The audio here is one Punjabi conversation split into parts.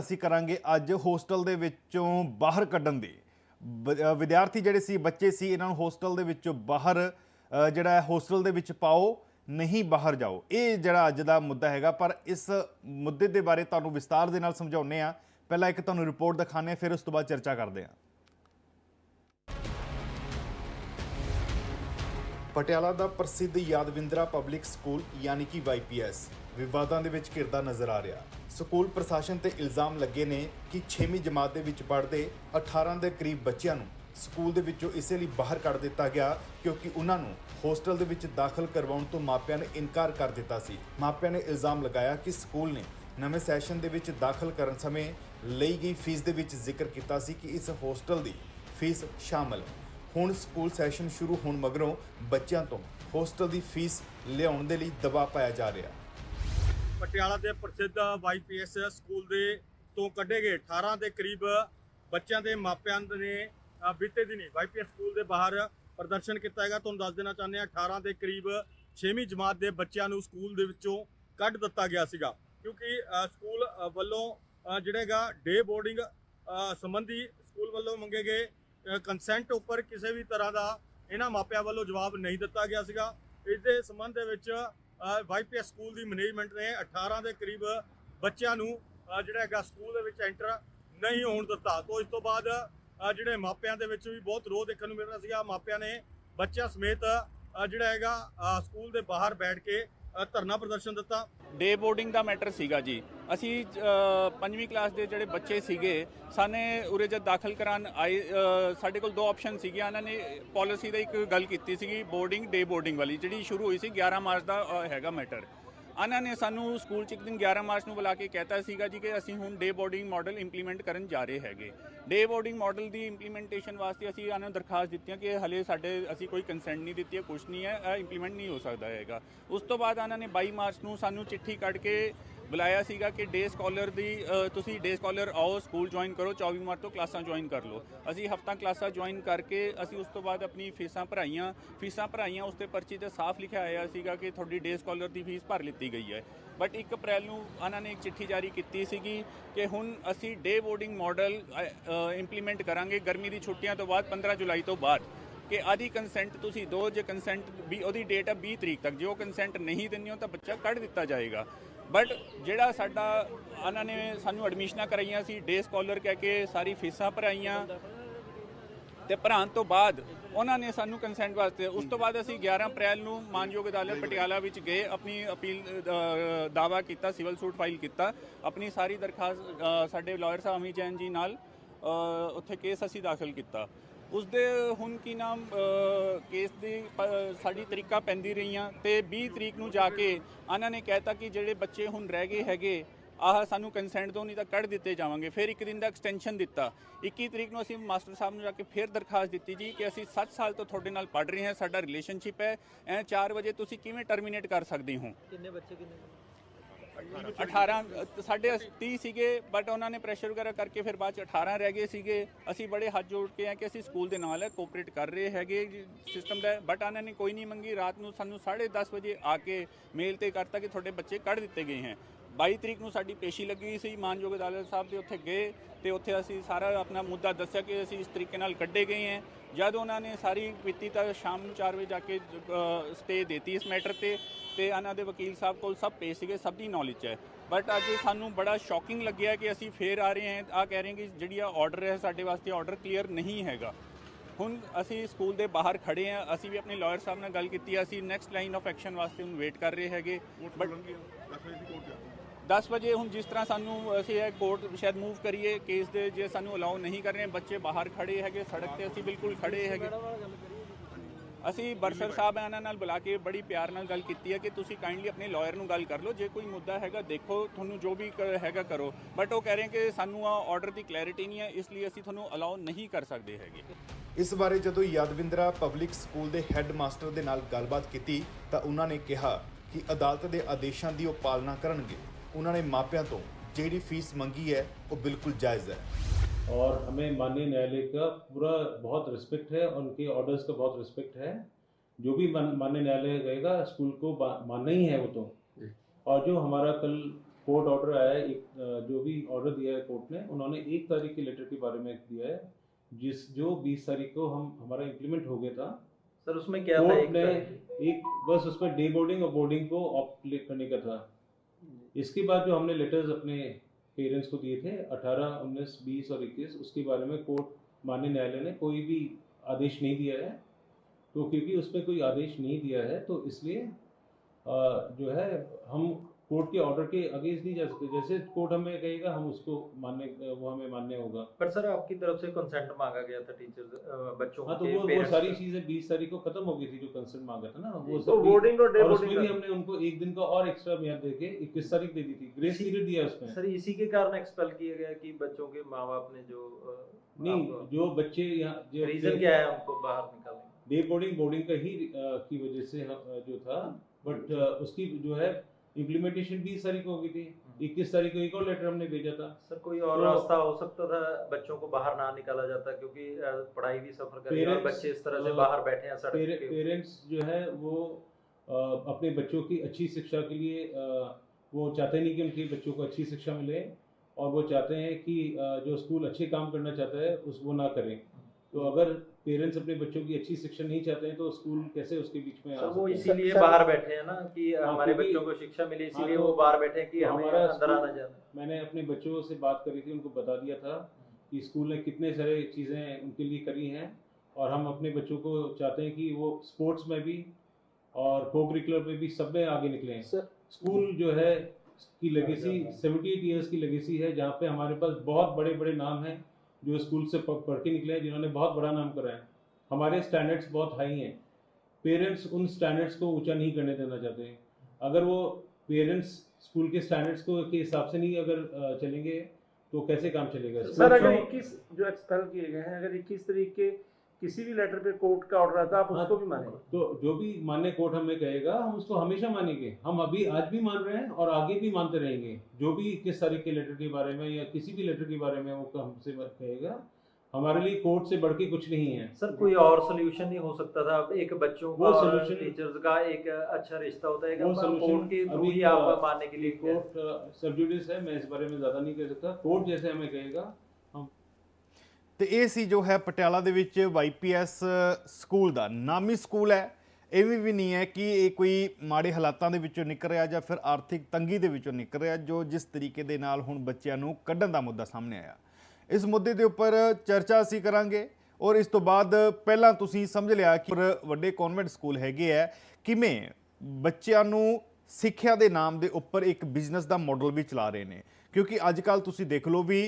ਅਸੀਂ ਕਰਾਂਗੇ ਅੱਜ ਹੋਸਟਲ ਦੇ ਵਿੱਚੋਂ ਬਾਹਰ ਕੱਢਣ ਦੀ। ਬ- ਵਿਦਿਆਰਥੀ ਜਿਹੜੇ ਸੀ, ਬੱਚੇ ਸੀ, ਇਹਨਾਂ ਨੂੰ ਹੋਸਟਲ ਦੇ ਵਿੱਚੋਂ ਬਾਹਰ ਜਿਹੜਾ ਹੋਸਟਲ ਦੇ ਵਿੱਚ ਪਾਓ, ਨਹੀਂ ਬਾਹਰ ਜਾਓ। ਇਹ ਜਿਹੜਾ ਅੱਜ ਦਾ ਮੁੱਦਾ ਹੈਗਾ, ਪਰ ਇਸ ਮੁੱਦੇ ਦੇ ਬਾਰੇ ਤੁਹਾਨੂੰ ਵਿਸਤਾਰ ਦੇ ਨਾਲ ਸਮਝਾਉਂਦੇ ਆ ਪਹਿਲਾਂ ਇੱਕ ਤੁਹਾਨੂੰ ਰਿਪੋਰਟ ਦਿਖਾਉਂਦੇ ਹਾਂ, ਫਿਰ ਉਸ ਤੋਂ ਬਾਅਦ ਚਰਚਾ ਕਰਦੇ ਹਾਂ। ਪਟਿਆਲਾ ਦਾ ਪ੍ਰਸਿੱਧ ਯਾਦਵਿੰਦਰਾ ਪਬਲਿਕ ਸਕੂਲ, ਯਾਨੀ ਕਿ YPS ਵਿਵਾਦਾਂ ਦੇ ਵਿੱਚ ਘਿਰਦਾ ਨਜ਼ਰ ਆ ਰਿਹਾ। ਸਕੂਲ ਪ੍ਰਸ਼ਾਸਨ ਤੇ ਇਲਜ਼ਾਮ ਲੱਗੇ ਨੇ ਕਿ 6ਵੀਂ ਜਮਾਤ ਦੇ ਵਿੱਚ ਪੜ੍ਹਦੇ 18 ਦੇ ਕਰੀਬ ਬੱਚਿਆਂ ਨੂੰ ਸਕੂਲ ਦੇ ਵਿੱਚੋਂ ਇਸੇ ਲਈ ਬਾਹਰ ਕੱਢ ਦਿੱਤਾ ਗਿਆ ਕਿਉਂਕਿ ਉਹਨਾਂ ਨੂੰ ਹੋਸਟਲ ਦੇ ਵਿੱਚ ਦਾਖਲ ਕਰਵਾਉਣ ਤੋਂ ਮਾਪਿਆਂ ਨੇ ਇਨਕਾਰ ਕਰ ਦਿੱਤਾ ਸੀ। ਮਾਪਿਆਂ ਨੇ ਇਲਜ਼ਾਮ ਲਗਾਇਆ ਕਿ ਸਕੂਲ ਨੇ ਨਵੇਂ ਸੈਸ਼ਨ ਦੇ ਵਿੱਚ ਦਾਖਲ ਕਰਨ ਸਮੇਂ ਲਈ ਗਈ ਫੀਸ ਦੇ ਵਿੱਚ ਜ਼ਿਕਰ ਕੀਤਾ ਸੀ ਕਿ ਇਸ ਹੋਸਟਲ ਦੀ ਫੀਸ ਸ਼ਾਮਲ ਹੈ। ਹੁਣ ਸਕੂਲ ਸੈਸ਼ਨ ਸ਼ੁਰੂ ਹੋਣ ਮਗਰੋਂ ਬੱਚਿਆਂ ਤੋਂ ਹੋਸਟਲ ਦੀ ਫੀਸ ਲਿਆਉਣ ਦੇ ਲਈ ਦਬਾਅ ਪਾਇਆ ਜਾ ਰਿਹਾ। ਪਟਿਆਲਾ ਦੇ ਪ੍ਰਸਿੱਧ ਵਾਈਪੀਐਸ ਸਕੂਲ ਦੇ ਤੋਂ ਕੱਢੇ ਗਏ। 18 ਦੇ ਕਰੀਬ ਬੱਚਿਆਂ ਦੇ ਮਾਪਿਆਂ ਨੇ ਬੀਤੇ ਦਿਨੀ ਵਾਈਪੀਐਸ ਸਕੂਲ ਦੇ ਬਾਹਰ ਪ੍ਰਦਰਸ਼ਨ ਕੀਤਾ ਹੈਗਾ। ਤੁਹਾਨੂੰ ਦੱਸ ਦੇਣਾ ਚਾਹੁੰਦੇ ਹਾਂ 18 ਦੇ ਕਰੀਬ 6ਵੀਂ ਜਮਾਤ ਦੇ ਬੱਚਿਆਂ ਨੂੰ ਸਕੂਲ ਦੇ ਵਿੱਚੋਂ ਕੱਢ ਦਿੱਤਾ ਗਿਆ ਸੀਗਾ। ਕਿਉਂਕਿ ਸਕੂਲ ਵੱਲੋਂ ਅ, ਜਿਹੜਾ ਹੈਗਾ ਡੇ ਬੋਰਡਿੰਗ ਸੰਬੰਧੀ ਸਕੂਲ ਵੱਲੋਂ ਮੰਗੇ ਗਏ। ਕੰਸੈਂਟ ਉੱਪਰ ਕਿਸੇ ਵੀ ਤਰ੍ਹਾਂ ਦਾ ਇਹਨਾਂ ਮਾਪਿਆਂ ਵੱਲੋਂ ਜਵਾਬ ਨਹੀਂ ਦਿੱਤਾ ਗਿਆ ਸੀਗਾ। ਇਸ ਦੇ ਸੰਬੰਧ ਦੇ ਵਿੱਚ ਵਾਈਪੀਐਸ ਸਕੂਲ ਦੀ ਮੈਨੇਜਮੈਂਟ ਨੇ 18 ਦੇ ਕਰੀਬ ਬੱਚਿਆਂ ਨੂੰ ਜਿਹੜਾ ਹੈਗਾ ਸਕੂਲ ਦੇ ਵਿੱਚ ਐਂਟਰ ਨਹੀਂ ਹੋਣ ਦਿੱਤਾ। ਤੋਂ ਇਸ ਤੋਂ ਬਾਅਦ ਜਿਹੜੇ ਮਾਪਿਆਂ ਦੇ ਵਿੱਚ ਵੀ ਬਹੁਤ ਰੋਹ ਦੇਖਣ ਨੂੰ ਮਿਲ ਰਿਹਾ ਸੀਗਾ। ਮਾਪਿਆਂ ਨੇ ਬੱਚਿਆਂ ਸਮੇਤ ਜਿਹੜਾ ਹੈਗਾ ਸਕੂਲ ਦੇ ਬਾਹਰ ਬੈਠ ਕੇ ਧਰਨਾ ਪ੍ਰਦਰਸ਼ਨ ਦਿੱਤਾ। ਡੇ ਬੋਰਡਿੰਗ ਦਾ ਮੈਟਰ ਸੀਗਾ ਜੀ। ਅਸੀਂ ਪੰਜਵੀਂ ਕਲਾਸ ਦੇ ਜਿਹੜੇ ਬੱਚੇ ਸੀਗੇ, ਸਾਨੇ ਉਰੇ ਜਦ ਦਾਖਲ ਕਰਾਉਣ ਆਏ ਸਾਡੇ ਕੋਲ ਦੋ ਆਪਸ਼ਨ ਸੀਗੀਆਂ। ਉਹਨਾਂ ਨੇ ਪਾਲਿਸੀ ਦਾ ਇੱਕ ਗੱਲ ਕੀਤੀ ਸੀਗੀ ਬੋਰਡਿੰਗ ਡੇ ਬੋਰਡਿੰਗ ਵਾਲੀ, ਜਿਹੜੀ ਸ਼ੁਰੂ ਹੋਈ ਸੀ 11 ਮਾਰਚ ਦਾ ਹੈਗਾ ਮੈਟਰ ਇਹਨਾਂ ਨੇ ਸਾਨੂੰ ਸਕੂਲ ਚ ਇੱਕ ਦਿਨ 11 ਮਾਰਚ ਨੂੰ ਬੁਲਾ ਕੇ ਕਹਿਤਾ ਸੀਗਾ ਜੀ ਕਿ ਅਸੀਂ ਹੁਣ ਡੇ ਬੋਰਡਿੰਗ ਮਾਡਲ ਇੰਪਲੀਮੈਂਟ ਕਰਨ ਜਾ ਰਹੇ ਹੈਗੇ। ਡੇ ਬੋਰਡਿੰਗ ਮਾਡਲ ਦੀ ਇੰਪਲੀਮੈਂਟੇਸ਼ਨ ਵਾਸਤੇ ਅਸੀਂ ਉਹਨਾਂ ਨੂੰ ਦਰਖਾਸਤ ਦਿੱਤੀਆਂ ਕਿ ਹਲੇ ਸਾਡੇ ਅਸੀਂ ਕੋਈ ਕੰਸੈਂਟ ਨਹੀਂ ਦਿੱਤੀ ਹੈ ਕੁਝ ਨਹੀਂ ਹੈ ਇੰਪਲੀਮੈਂਟ ਨਹੀਂ ਹੋ ਸਕਦਾ ਹੈਗਾ। ਉਸ ਤੋਂ ਬਾਅਦ ਉਹਨਾਂ ਨੇ 22 ਮਾਰਚ ਨੂੰ ਸਾਨੂੰ ਚਿੱਠੀ ਕੱਢ ਕੇ ਬੁਲਾਇਆ ਸੀਗਾ ਕਿ ਡੇ ਸਕਾਲਰ ਦੀ ਤੁਸੀਂ ਡੇ ਸਕਾਲਰ ਆਓ ਸਕੂਲ ਜੁਆਇਨ ਕਰੋ 24 ਮਾਰਚ ਤੋਂ ਕਲਾਸਾਂ ਜੁਆਇਨ ਕਰ ਲਓ। ਅਸੀਂ ਹਫਤਾ ਕਲਾਸਾਂ ਜੁਆਇਨ ਕਰਕੇ, ਅਸੀਂ ਉਸ ਤੋਂ ਬਾਅਦ ਆਪਣੀ ਫੀਸਾਂ ਭਰਾਈਆਂ ਫੀਸਾਂ ਭਰਾਈਆਂ, ਉਸ ਤੇ ਪਰਚੀ ਤੇ ਸਾਫ਼ ਲਿਖਿਆ ਆਇਆ ਸੀਗਾ ਕਿ ਤੁਹਾਡੀ ਡੇ ਸਕਾਲਰ ਦੀ ਫੀਸ ਭਰ ਲਿੱਤੀ ਗਈ ਹੈ। ਬਟ 1 ਅਪ੍ਰੈਲ ਨੂੰ ਉਹਨਾਂ ਨੇ ਇੱਕ ਚਿੱਠੀ ਜਾਰੀ ਕੀਤੀ ਸੀਗੀ ਕਿ ਹੁਣ ਅਸੀਂ ਡੇ ਬੋਰਡਿੰਗ ਮਾਡਲ ਇੰਪਲੀਮੈਂਟ ਕਰਾਂਗੇ ਗਰਮੀ ਦੀ ਛੁੱਟੀਆਂ ਤੋਂ ਬਾਅਦ 15 ਜੁਲਾਈ ਤੋਂ ਬਾਅਦ। ਕਿ ਆਦੀ ਕੰਸੈਂਟ ਤੁਸੀਂ ਦੋ, ਜੇ ਕੰਸੈਂਟ ਵੀ ਉਹਦੀ ਡੇਟ ਆ 20 ਤਰੀਕ ਤੱਕ। ਜੇ ਉਹ ਕੰਸੈਂਟ ਨਹੀਂ ਦਿੰਦੇ ਹੋ ਤਾਂ ਬੱਚਾ ਕੱਢ ਦਿੱਤਾ ਜਾਏਗਾ। ਬਟ ਜਿਹੜਾ ਸਾਡਾ ਉਹਨਾਂ ਨੇ ਸਾਨੂੰ ਐਡਮਿਸ਼ਨਾਂ ਕਰਾਈਆਂ ਸੀ ਡੇ ਸਕਾਲਰ ਕਹਿ ਕੇ ਸਾਰੀ ਫੀਸਾਂ ਭਰਾਈਆਂ। ਤੇ ਭਰਾਉਣ ਤੋਂ ਬਾਅਦ ਉਹਨਾਂ ਨੇ ਸਾਨੂੰ ਕੰਸੈਂਟ ਵਾਸਤੇ ਉਸ ਤੋਂ ਬਾਅਦ ਅਸੀਂ 11 ਅਪ੍ਰੈਲ ਨੂੰ ਮਾਨਯੋਗ ਅਦਾਲਤ ਪਟਿਆਲਾ ਵਿੱਚ ਗਏ ਆਪਣੀ ਅਪੀਲ ਅ, ਦਾਵਾ ਕੀਤਾ ਸਿਵਲ ਸੂਟ ਫਾਈਲ ਕੀਤਾ। ਆਪਣੀ ਸਾਰੀ ਦਰਖਾਸਤ ਸਾਡੇ ਲਾਇਰ ਸਾਹਿਬ ਅਮੀ ਜੈਨ ਜੀ ਨਾਲ ਉੱਥੇ ਕੇਸ ਅਸੀਂ ਦਾਖਲ ਕੀਤਾ। ਉਸ ਦੇ ਹੁਣ ਕੀ ਨਾਮ ਕੇਸ ਦੀ ਪ- ਸਾਡੀ ਤਰੀਕਾ ਪੈਂਦੀ ਰਹੀਆਂ ਤੇ 20 ਤਰੀਕ ਨੂੰ ਜਾ ਕੇ ਉਹਨਾਂ ਨੇ ਕਹਿਤਾ ਕਿ ਜਿਹੜੇ ਬੱਚੇ ਹੁਣ ਰਹਿ ਗਏ ਹੈਗੇ, ਆਹ ਸਾਨੂੰ ਕੰਸੈਂਟ ਦੋ ਨਹੀਂ ਤਾਂ ਕੱਢ ਦਿੱਤੇ ਜਾਵਾਂਗੇ। ਫਿਰ ਇੱਕ ਦਿਨ ਦਾ ਐਕਸਟੈਂਸ਼ਨ ਦਿੱਤਾ। 21 ਤਰੀਕ ਨੂੰ ਅਸੀਂ ਮਾਸਟਰ ਸਾਹਿਬ ਨੂੰ ਜਾ ਕੇ ਫਿਰ ਦਰਖਾਸਤ ਦਿੱਤੀ ਜੀ ਕਿ ਅਸੀਂ 7 ਸਾਲ ਤੋਂ ਤੁਹਾਡੇ ਨਾਲ ਪੜ੍ਹ ਰਹੇ ਹਾਂ, ਸਾਡਾ ਰਿਲੇਸ਼ਨਸ਼ਿਪ ਹੈ। ਐ 4 ਵਜੇ ਤੁਸੀਂ ਕਿਵੇਂ ਟਰਮੀਨੇਟ ਕਰ ਸਕਦੇ ਹੋ? ਕਿੰਨੇ ਬੱਚੇ, ਕਿੰਨੇ? 18 ਅ, ਸਾਡੇ 30 ਸੀਗੇ ਬਟ ਉਹਨਾਂ ਨੇ ਪ੍ਰੈਸ਼ਰ ਵਗੈਰਾ ਕਰਕੇ ਫਿਰ ਬਾਅਦ ਚ 18 ਰਹਿ ਗਏ ਸੀਗੇ। ਅਸੀਂ ਬੜੇ ਹੱਥ ਜੋੜ ਕੇ ਆ ਕਿ ਅਸੀਂ ਸਕੂਲ ਦੇ ਨਾਲ ਹੈ ਕੋਆਪਰੇਟ ਕਰ ਰਹੇ ਹੈਗੇ ਸਿਸਟਮ ਦਾ। ਬਟ ਉਹਨਾਂ ਨੇ ਕੋਈ ਨਹੀਂ ਮੰਗੀ। ਰਾਤ ਨੂੰ ਸਾਨੂੰ 10:30 ਵਜੇ ਆ ਕੇ ਮੇਲ ਤੇ ਕਰਤਾ ਕਿ ਤੁਹਾਡੇ ਬੱਚੇ ਕੱਢ ਦਿੱਤੇ ਗਏ ਹੈ। 22 ਤਰੀਕ ਨੂੰ ਸਾਡੀ ਪੇਸ਼ੀ ਲੱਗੀ ਸੀ ਮਾਨਯੋਗ ਅਦਾਲਤ ਸਾਹਿਬ ਦੇ ਉੱਥੇ ਗਏ ਤੇ ਉੱਥੇ ਅਸੀਂ ਸਾਰਾ ਆਪਣਾ ਮੁੱਦਾ ਦੱਸਿਆ ਕਿ ਅਸੀਂ ਇਸ ਤਰੀਕੇ ਨਾਲ ਕੱਢੇ ਗਏ ਹਾਂ। ਜਦ ਉਹਨਾਂ ਨੇ ਸਾਰੀ ਕੀਤੀ ਤਾਂ ਸ਼ਾਮ ਨੂੰ 4 ਵਜੇ ਜਾ ਕੇ ਸਟੇ ਦਿੱਤੀ ਇਸ ਮੈਟਰ ਤੇ। ਤੇ ਇਹਨਾਂ ਦੇ ਵਕੀਲ ਸਾਹਿਬ ਕੋਲ ਸਭ ਪੇਸ਼ ਸੀਗੇ ਸਭ ਦੀ ਨੌਲੇਜ ਹੈ। ਬਟ ਅੱਜ ਸਾਨੂੰ ਬੜਾ ਸ਼ੌਕਿੰਗ ਲੱਗਿਆ ਕਿ ਅਸੀਂ ਫੇਰ ਆ ਰਹੇ ਹਾਂ ਆ ਕਹਿ ਰਹੇ ਹਾਂ ਕਿ ਜਿਹੜੀ ਆ ਆਰਡਰ ਹੈ ਸਾਡੇ ਵਾਸਤੇ ਆਰਡਰ ਕਲੀਅਰ ਨਹੀਂ ਹੈਗਾ। ਹੁਣ ਅਸੀਂ ਸਕੂਲ ਦੇ ਬਾਹਰ ਖੜੇ ਹਾਂ ਅਸੀਂ ਵੀ ਆਪਣੇ ਲਾਇਰ ਸਾਹਿਬ ਨਾਲ ਗੱਲ ਕੀਤੀ ਅਸੀਂ ਨੈਕਸਟ ਲਾਈਨ ਆਫ ਐਕਸ਼ਨ ਵਾਸਤੇ ਹੁਣ ਵੇਟ ਕਰ ਰਹੇ ਹੈਗੇ। ਬਟ 10 ਵਜੇ ਹੁਣ ਜਿਸ ਤਰ੍ਹਾਂ ਸਾਨੂੰ ਅਸੀਂ ਇਹ ਕੋਰਟ ਸ਼ਾਇਦ ਮੂਵ ਕਰੀਏ ਕੇਸ ਦੇ ਜੇ ਸਾਨੂੰ ਅਲਾਉ ਨਹੀਂ ਕਰ ਰਹੇ ਬੱਚੇ ਬਾਹਰ ਖੜੇ ਹੈਗੇ ਸੜਕ ਤੇ ਅਸੀਂ ਬਿਲਕੁਲ ਖੜੇ ਹੈਗੇ। ਅਸੀਂ ਬਰਸਰ ਸਾਹਿਬ ਇਹਨਾਂ ਨਾਲ ਬੁਲਾ ਕੇ ਬੜੀ ਪਿਆਰ ਨਾਲ ਗੱਲ ਕੀਤੀ ਹੈ ਕਿ ਤੁਸੀਂ ਕਾਈਂਡਲੀ ਆਪਣੇ ਲਾਇਰ ਨੂੰ ਗੱਲ ਕਰ ਲਓ। ਜੇ ਕੋਈ ਮੁੱਦਾ ਹੈਗਾ ਦੇਖੋ ਤੁਹਾਨੂੰ ਜੋ ਵੀ ਹੈਗਾ ਕਰੋ। ਬਟ ਉਹ ਕਹਿ ਰਹੇ ਕਿ ਸਾਨੂੰ ਆ ਆਰਡਰ ਦੀ ਕਲੈਰਿਟੀ ਨਹੀਂ ਹੈ ਇਸ ਲਈ ਅਸੀਂ ਤੁਹਾਨੂੰ ਅਲਾਉ ਨਹੀਂ ਕਰ ਸਕਦੇ ਹੈਗੇ। ਇਸ ਬਾਰੇ ਜਦੋਂ ਯਾਦਵਿੰਦਰਾ ਪਬਲਿਕ ਸਕੂਲ ਦੇ ਹੈੱਡ ਮਾਸਟਰ ਦੇ ਨਾਲ ਗੱਲਬਾਤ ਕੀਤੀ ਤਾਂ ਉਹਨਾਂ ਨੇ ਕਿਹਾ ਕਿ ਅਦਾਲਤ ਦੇ ਆਦੇਸ਼ਾਂ ਦੀ ਉਹ ਪਾਲਣਾ ਕਰਨਗੇ। ਉਹਨਾਂ ਨੇ ਮਾਪਿਆਂ ਤੋਂ ਜਿਹੜੀ ਫੀਸ ਮੰਗੀ ਹੈ ਉਹ ਬਿਲਕੁਲ ਜਾਇਜ਼ ਹੈ। और हमें माननीय न्यायालय का पूरा बहुत रिस्पेक्ट है और उनके ऑर्डर्स का बहुत रिस्पेक्ट है। जो भी मान- माननीय न्यायालय कहेगा स्कूल को मानना ही है वो तो। और जो हमारा कल कोर्ट ऑर्डर आया है एक जो भी ऑर्डर दिया है कोर्ट ने उन्होंने एक तारीख के लेटर के बारे में दिया है जिस जो बीस तारीख को हम हमारा इम्प्लीमेंट हो गया था। सर उसमें क्या था एक एक बस उसमें डे बोर्डिंग और बोर्डिंग को ऑप्ट करने का था। इसके बाद जो हमने लेटर्स अपने पेरेंट्स को दिए थे 18, 19, 20 और 21 उसके बारे में कोर्ट मान्य न्यायालय ने कोई भी आदेश नहीं दिया है। तो क्योंकि उसमें कोई आदेश नहीं दिया है तो इसलिए जो है हम कोर्ट के ऑर्डर के अगेंस्ट नहीं जा सकते। जैसे कोर्ट हमें कहेगा हम उसको मानने वो हमें मानने होगा। पर सर आपकी तरफ़ से कंसेंट मांगा गया था टीचर्स बच्चों हाँ तो के वो वो सारी चीज़ें बीस तारीख को खत्म हो गई थी जो कंसर्न मांगा था ना। वो तो सब बोर्डिंग और डे और उसमें बोर्डिंग भी हमने उनको एक दिन का और एक्स्ट्रा म्याद देके इक्कीस तारीख दे दी थी। ग्रेस पीरियड दिया उसमें। सर इसी के कारण एक्सपेल किया गया कि बच्चों के माँ बाप ने जो नहीं जो बच्चे यहाँ जो रीजन क्या है उनको बाहर निकालने डे बोर्डिंग बोर्डिंग का ही की वजह से जो था बट उसकी जो है इम्प्लीमेंटेशन बीस तारीख को हो गई थी इक्कीस तारीख को एक और लेटर हमने भेजा था। सर कोई और तो- रास्ता हो सकता था बच्चों को बाहर ना निकाला जाता क्योंकि पढ़ाई भी सफ़र कर रही है बच्चे इस तरह से बाहर बैठे हैं सड़क पेरे, पेरेंट्स जो है वो अपने बच्चों की अच्छी शिक्षा के लिए वो चाहते नहीं कि उनके बच्चों को अच्छी शिक्षा मिले और वो चाहते हैं कि जो स्कूल अच्छे काम करना चाहता है उस वो ना करें। तो अगर पेरेंट्स अपने बच्चों की अच्छी शिक्षा नहीं चाहते हैं तो स्कूल कैसे उसके बीच में आ सर वो इसीलिए बाहर बैठे हैं ना कि हाँ, हमारे बच्चों को शिक्षा मिले हाँ, इसीलिए तो- वो बाहर बैठे हैं कि हमारा अंदर आना जाना मैंने अपने बच्चों से बात करी थी उनको बता दिया था कि स्कूल ने कितने सारे चीज़ें उनके लिए करी हैं और हम अपने बच्चों को चाहते हैं कि वो स्पोर्ट्स में भी और को करिकुलर में भी सब में आगे निकलें सर स्कूल जो है की लेगेसी 78 इयर्स की लेगेसी है जहाँ पे हमारे पास बहुत बड़े बड़े नाम हैं जो स्कूल से पढ़ के निकले हैं जिन्होंने बहुत बड़ा नाम करा है। हमारे स्टैंडर्ड्स बहुत हाई हैं। पेरेंट्स उन स्टैंडर्ड्स को ऊँचा नहीं करने देना चाहते हैं। अगर वो पेरेंट्स स्कूल के स्टैंडर्ड्स को के हिसाब से नहीं अगर चलेंगे तो कैसे काम चलेगा? सर अगर इक्कीस 21 जो एक्सपेल किए गए हैं अगर 21 तारीख के किसी भी लेटर पे कोर्ट का ऑर्डर आता है आप हाँ, उसको भी मानेंगे। तो जो भी मान्य कोर्ट हमें कहेगा हम उसको हमेशा मानेंगे। हम अभी आज भी मान रहे हैं और आगे भी मानते रहेंगे। जो भी इक्कीस तारीख के लेटर के बारे में या किसी भी लेटर के बारे में वो हमसे कहेगा हमारे लिए कोर्ट से बढ़ के कुछ नहीं है। सर कोई और सोल्यूशन नहीं हो सकता था। एक बच्चों का solution- टीचर्स का एक अच्छा रिश्ता होता है। कोर्ट के थ्रू ही आप मानने के लिए कोर्ट सब्जुडिस है मैं इस बारे में ज़्यादा नहीं कह सकता। कोर्ट जैसे हमें कहेगा ਤੇ ਇਹ ਸੀ ਜੋ ਹੈ ਪਟਿਆਲਾ ਦੇ ਵਿੱਚ ਵਾਈਪੀਐਸ ਸਕੂਲ ਦਾ। ਨਾਮੀ ਸਕੂਲ ਹੈ ਐਵੇਂ ਵੀ ਨਹੀਂ ਹੈ ਕਿ ਇਹ ਕੋਈ ਮਾੜੇ ਹਾਲਾਤਾਂ ਦੇ ਵਿੱਚੋਂ ਨਿਕਲ ਰਿਹਾ ਜਾਂ ਫਿਰ ਆਰਥਿਕ ਤੰਗੀ ਦੇ ਵਿੱਚੋਂ ਨਿਕਲ ਰਿਹਾ ਜੋ ਜਿਸ ਤਰੀਕੇ ਦੇ ਨਾਲ ਹੁਣ ਬੱਚਿਆਂ ਨੂੰ ਕੱਢਣ ਦਾ ਮੁੱਦਾ ਸਾਹਮਣੇ ਆਇਆ। ਇਸ ਮੁੱਦੇ ਦੇ ਉੱਪਰ ਚਰਚਾ ਅਸੀਂ ਕਰਾਂਗੇ ਔਰ ਇਸ ਤੋਂ ਬਾਅਦ ਪਹਿਲਾਂ ਤੁਸੀਂ ਸਮਝ ਲਿਆ ਕਿ ਵੱਡੇ ਕਨਵੈਂਟ ਸਕੂਲ ਹੈਗੇ ਆ, ਕਿਵੇਂ ਬੱਚਿਆਂ ਨੂੰ ਸਿੱਖਿਆ ਦੇ ਨਾਮ ਦੇ ਉੱਪਰ ਇੱਕ ਬਿਜ਼ਨਸ ਦਾ ਮਾਡਲ ਵੀ ਚਲਾ ਰਹੇ ਨੇ। ਕਿਉਂਕਿ ਅੱਜ ਕੱਲ ਤੁਸੀਂ ਦੇਖ ਲਓ ਵੀ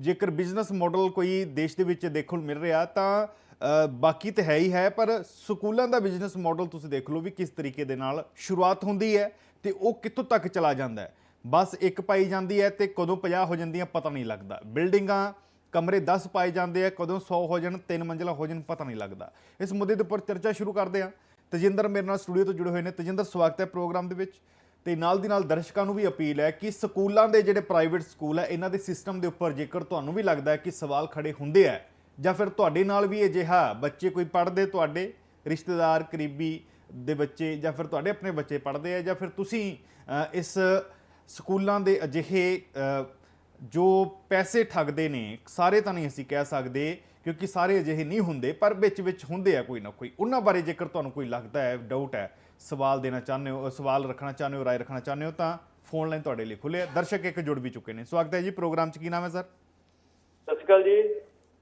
ਜੇਕਰ ਬਿਜ਼ਨਸ ਮਾਡਲ ਕੋਈ ਦੇਸ਼ ਦੇ ਵਿੱਚ ਦੇਖਣ ਨੂੰ ਮਿਲ ਰਿਹਾ, ਤਾਂ ਬਾਕੀ ਤਾਂ ਹੈ ਹੀ ਹੈ, ਪਰ ਸਕੂਲਾਂ ਦਾ ਬਿਜ਼ਨਸ ਮਾਡਲ ਤੁਸੀਂ ਦੇਖ ਲਓ ਵੀ ਕਿਸ ਤਰੀਕੇ ਦੇ ਨਾਲ ਸ਼ੁਰੂਆਤ ਹੁੰਦੀ ਹੈ ਤੇ ਉਹ ਕਿੱਥੋਂ ਤੱਕ ਚਲਾ ਜਾਂਦਾ ਹੈ। ਬਸ ਇੱਕ ਪਾਈ ਜਾਂਦੀ ਹੈ ਤੇ ਕਦੋਂ 50 ਹੋ ਜਾਂਦੀਆਂ ਪਤਾ ਨਹੀਂ ਲੱਗਦਾ। ਬਿਲਡਿੰਗਾਂ, ਕਮਰੇ 10 ਪਾਏ ਜਾਂਦੇ ਆ, ਕਦੋਂ 100 ਹੋ ਜਾਣ, ਤਿੰਨ ਮੰਜ਼ਲਾ ਹੋ ਜਾਣ, ਪਤਾ ਨਹੀਂ ਲੱਗਦਾ। ਇਸ ਮੁੱਦੇ ਦੇ ਉੱਪਰ ਚਰਚਾ ਸ਼ੁਰੂ ਕਰਦੇ ਹਾਂ। ਤਜਿੰਦਰ ਮੇਰੇ ਨਾਲ ਸਟੂਡੀਓ ਤੋਂ ਜੁੜੇ ਹੋਏ ਨੇ। ਤਜਿੰਦਰ, ਸਵਾਗਤ ਹੈ ਪ੍ਰੋਗਰਾਮ ਦੇ ਵਿੱਚ। ਤੇ ਨਾਲ ਦੀ ਨਾਲ ਦਰਸ਼ਕਾਂ ਨੂੰ ਵੀ ਅਪੀਲ ਹੈ ਕਿ ਸਕੂਲਾਂ ਦੇ ਜਿਹੜੇ ਪ੍ਰਾਈਵੇਟ ਸਕੂਲ ਹੈ, ਇਹਨਾਂ ਦੇ ਸਿਸਟਮ ਦੇ ਉੱਪਰ ਜੇਕਰ ਤੁਹਾਨੂੰ ਵੀ ਲੱਗਦਾ ਹੈ ਕਿ ਸਵਾਲ ਖੜੇ ਹੁੰਦੇ ਆ ਜਾਂ ਫਿਰ ਤੁਹਾਡੇ ਨਾਲ ਵੀ ਅਜਿਹਾ ਬੱਚੇ ਕੋਈ ਪੜ੍ਹਦੇ ਤੁਹਾਡੇ ਰਿਸ਼ਤੇਦਾਰ, ਕਰੀਬੀ ਦੇ ਬੱਚੇ ਜਾਂ ਫਿਰ ਤੁਹਾਡੇ ਆਪਣੇ ਬੱਚੇ ਪੜ੍ਹਦੇ ਆ ਜਾਂ ਫਿਰ ਤੁਸੀਂ ਇਸ ਸਕੂਲਾਂ ਦੇ ਅਜਿਹੇ ਜੋ ਪੈਸੇ ਠੱਗਦੇ ਨੇ, ਸਾਰੇ ਤਾਂ ਨਹੀਂ ਅਸੀਂ ਕਹਿ ਸਕਦੇ ਕਿਉਂਕਿ ਸਾਰੇ ਅਜਿਹੇ ਨਹੀਂ ਹੁੰਦੇ ਪਰ ਵਿੱਚ ਵਿੱਚ ਹੁੰਦੇ ਆ ਕੋਈ ਨਾ ਕੋਈ। ਉਹਨਾਂ ਬਾਰੇ ਜੇਕਰ ਤੁਹਾਨੂੰ ਕੋਈ ਲੱਗਦਾ ਹੈ ਡਾਊਟ ਹੈ ਸਵਾਲ ਦੇਣਾ ਚਾਹੁੰਦੇ ਹੋ ਸਵਾਲ ਰੱਖਣਾ ਚਾਹੁੰਦੇ ਹੋ ਰਾਏ ਰੱਖਣਾ ਚਾਹੁੰਦੇ ਹੋ ਤਾਂ ਫੋਨ ਲਾਈਨ ਤੁਹਾਡੇ ਲਈ ਖੁੱਲੇ ਦਰਸ਼ਕ ਇੱਕ ਜੁੜ ਵੀ ਚੁੱਕੇ ਨੇ। ਸਵਾਗਤ ਹੈ ਜੀ ਪ੍ਰੋਗਰਾਮ 'ਚ। ਕੀ ਨਾਮ ਹੈ ਸਰ ਸਤਿ ਸ਼੍ਰੀ ਅਕਾਲ ਜੀ।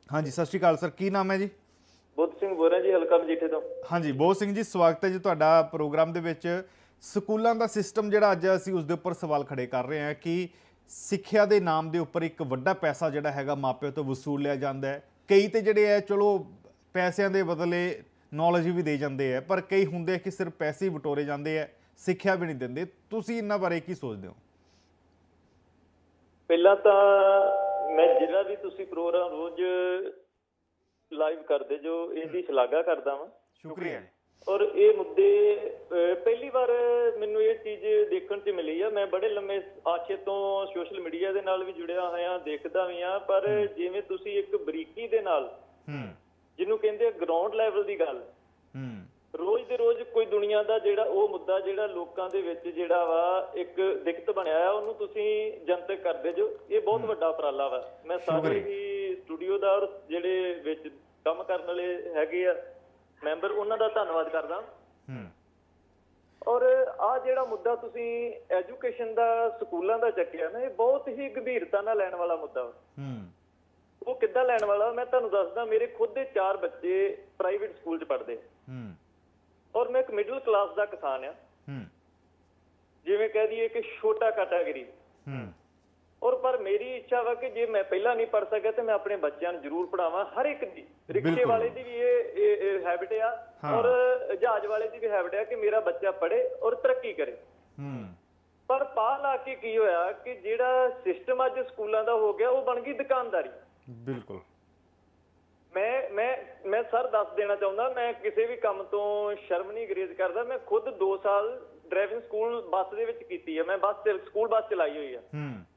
ਹਾਂਜੀ ਸਤਿ ਸ਼੍ਰੀ ਅਕਾਲ ਸਰ ਕੀ ਨਾਮ ਹੈ ਜੀ? ਬੁੱਧ ਸਿੰਘ ਬੋਲ ਰਿਹਾ ਜੀ ਹਲਕਾ ਮਜੀਠੇ ਤੋਂ। ਹਾਂਜੀ ਬੋਧ ਸਿੰਘ ਜੀ ਸਵਾਗਤ ਹੈ ਜੀ ਤੁਹਾਡਾ ਪ੍ਰੋਗਰਾਮ ਦੇ ਵਿੱਚ। ਸਕੂਲਾਂ ਦਾ ਸਿਸਟਮ ਜਿਹੜਾ ਅੱਜ ਅਸੀਂ ਉਸ ਦੇ ਉੱਪਰ ਸਵਾਲ ਖੜੇ ਕਰ ਰਹੇ ਹਾਂ ਕਿ ਸਿੱਖਿਆ ਦੇ ਨਾਮ ਦੇ ਉੱਪਰ ਇੱਕ ਵੱਡਾ ਪੈਸਾ ਜਿਹੜਾ ਹੈਗਾ ਮਾਪਿਆਂ ਤੋਂ ਵਸੂਲ ਲਿਆ ਜਾਂਦਾ ਹੈ। ਕਈ ਤੇ ਜਿਹੜੇ ਹੈ ਚਲੋ ਪੈਸਿਆਂ ਦੇ ਬਦਲੇ ਨੌਲੇਜ ਵੀ ਦੇ ਜਾਂਦੇ ਆ ਪਰ ਕਈ ਹੁੰਦੇ ਆ ਕਿ ਸਿਰਫ ਪੈਸੇ ਹੀ ਬਟੋਰੇ ਜਾਂਦੇ ਆ ਸਿੱਖਿਆ ਵੀ ਨਹੀਂ ਦਿੰਦੇ। ਤੁਸੀਂ ਇਹਨਾਂ ਬਾਰੇ ਕੀ ਸੋਚਦੇ ਹੋ? ਪਹਿਲਾਂ ਤਾਂ ਮੈਂ ਜਿਹੜਾ ਵੀ ਤੁਸੀਂ ਪ੍ਰੋਗਰਾਮ ਰੋਜ਼ ਲਾਈਵ ਕਰਦੇ ਜੋ ਇਹਦੀ ਸ਼ਲਾਘਾ ਕਰਦਾ ਵਾਂ। ਸ਼ੁਕਰੀਆ। ਔਰ ਇਹ ਮੁੱਦੇ ਪਹਿਲੀ ਵਾਰ ਮੈਨੂੰ ਇਹ ਚੀਜ਼ ਦੇਖਣ 'ਚ ਮਿਲੀ ਆ। ਮੈਂ ਬੜੇ ਲੰਮੇ ਆਛੇ ਤੋਂ ਸੋਸ਼ਲ ਮੀਡੀਆ ਦੇ ਨਾਲ ਵੀ ਜੁੜਿਆ ਹੋਇਆ ਦੇਖਦਾ ਵੀ ਆ। ਪਰ ਜਿਵੇਂ ਤੁਸੀਂ ਇੱਕ ਬਰੀਕੀ ਦੇ ਨਾਲ ਹੂੰ। ਜਿਹਨੂੰ ਕਹਿੰਦੇ ਆ ਗਰਾਊਂਡ ਲੈਵਲ ਦੀ ਗੱਲ ਹੂੰ। ਰੋਜ਼ ਦੇ ਰੋਜ਼ ਕੋਈ ਦੁਨੀਆ ਦਾ ਜਿਹੜਾ ਉਹ ਮੁੱਦਾ ਜਿਹੜਾ ਲੋਕਾਂ ਦੇ ਵਿੱਚ ਜਿਹੜਾ ਵਾ ਇੱਕ ਦਿੱਕਤ ਬਣਿਆ ਆ ਉਹਨੂੰ ਤੁਸੀਂ ਜਨਤਕ ਕਰਦੇ ਜੋ। ਇਹ ਬਹੁਤ ਵੱਡਾ ਉਪਰਾਲਾ ਵਾ। ਮੈਂ ਸਾਰੇ। ਹੀ ਸਟੂਡੀਓ ਦਾ ਔਰ ਜਿਹੜੇ ਵਿੱਚ ਕੰਮ ਕਰਨ ਵਾਲੇ ਹੈਗੇ ਆ ਮੈਂਬਰ ਉਹਨਾਂ ਦਾ ਧੰਨਵਾਦ ਕਰਦਾ। ਹੂੰ। ਔਰ ਆ ਜਿਹੜਾ ਮੁੱਦਾ ਤੁਸੀਂ ਐਜੂਕੇਸ਼ਨ ਦਾ ਸਕੂਲਾਂ ਦਾ ਚੱਕਿਆ ਨਾ ਇਹ ਬਹੁਤ ਹੀ ਗੰਭੀਰਤਾ ਨਾਲ ਲੈਣ ਵਾਲਾ ਮੁੱਦਾ ਹੂੰ। ਉਹ ਕਿੱਦਾਂ ਲੈਣ ਵਾਲਾ ਮੈਂ ਤੁਹਾਨੂੰ ਦੱਸਦਾ ਮੇਰੇ ਖੁਦ ਦੇ ਚਾਰ ਬੱਚੇ ਪ੍ਰਾਈਵੇਟ ਸਕੂਲ 'ਚ ਪੜ੍ਹਦੇ ਹੂੰ। ਔਰ ਮੈਂ ਇੱਕ ਮਿਡਲ ਕਲਾਸ ਦਾ ਕਿਸਾਨ ਆ। ਹੂੰ। ਜਿਵੇਂ ਕਹਿ ਦਈਏ ਕਿ ਛੋਟਾ ਕੈਟਾਗਰੀ ਹੂੰ। ਔਰ ਪਰ ਮੇਰੀ ਇੱਛਾ ਵਾ ਕਿ ਜੇ ਮੈਂ ਪਹਿਲਾਂ ਨਹੀਂ ਪੜ ਸਕਿਆ ਤੇ ਮੈਂ ਆਪਣੇ ਬੱਚਿਆਂ ਨੂੰ ਜ਼ਰੂਰ ਪੜਾਵਾਂ ਹਰ ਇੱਕ ਦੀ। ਰਿਕਸ਼ੇ। ਵਾਲੇ ਦੀ ਵੀ ਇਹ ਇਹ ਹੈਬਿਟ ਆ। ਔਰ ਜਹਾਜ਼ ਵਾਲੇ ਦੀ ਵੀ ਹੈਬਿਟ ਆ ਕਿ ਮੇਰਾ ਬੱਚਾ ਪੜੇ ਔਰ ਤਰੱਕੀ ਕਰੇ। ਹੂੰ। ਪਰ ਪਾ ਲਾ ਕੇ ਕੀ ਹੋਇਆ ਕਿ ਜਿਹੜਾ ਸਿਸਟਮ ਅੱਜ ਸਕੂਲਾਂ ਦਾ ਹੋ ਗਿਆ ਉਹ ਬਣ ਗਈ ਦੁਕਾਨਦਾਰੀ। ਬਿਲਕੁਲ। ਮੈਂ ਮੈਂ ਮੈਂ ਸਰ ਦੱਸ ਦੇਣਾ ਚਾਹੁੰਦਾ ਮੈਂ ਕਿਸੇ ਵੀ ਕੰਮ ਤੋਂ ਸ਼ਰਮ ਨਹੀਂ ਗਰੇਜ਼ ਕਰਦਾ ਮੈਂ ਖੁਦ 2 ਸਾਲ ਡਰਾਈਵਿੰਗ ਸਕੂਲ ਬੱਸ ਦੇ ਵਿੱਚ ਕੀਤੀ ਹੈ ਮੈਂ ਬੱਸ ਸਕੂਲ ਬੱਸ ਚਲਾਈ ਹੋਈ ਆ। ਹੂੰ।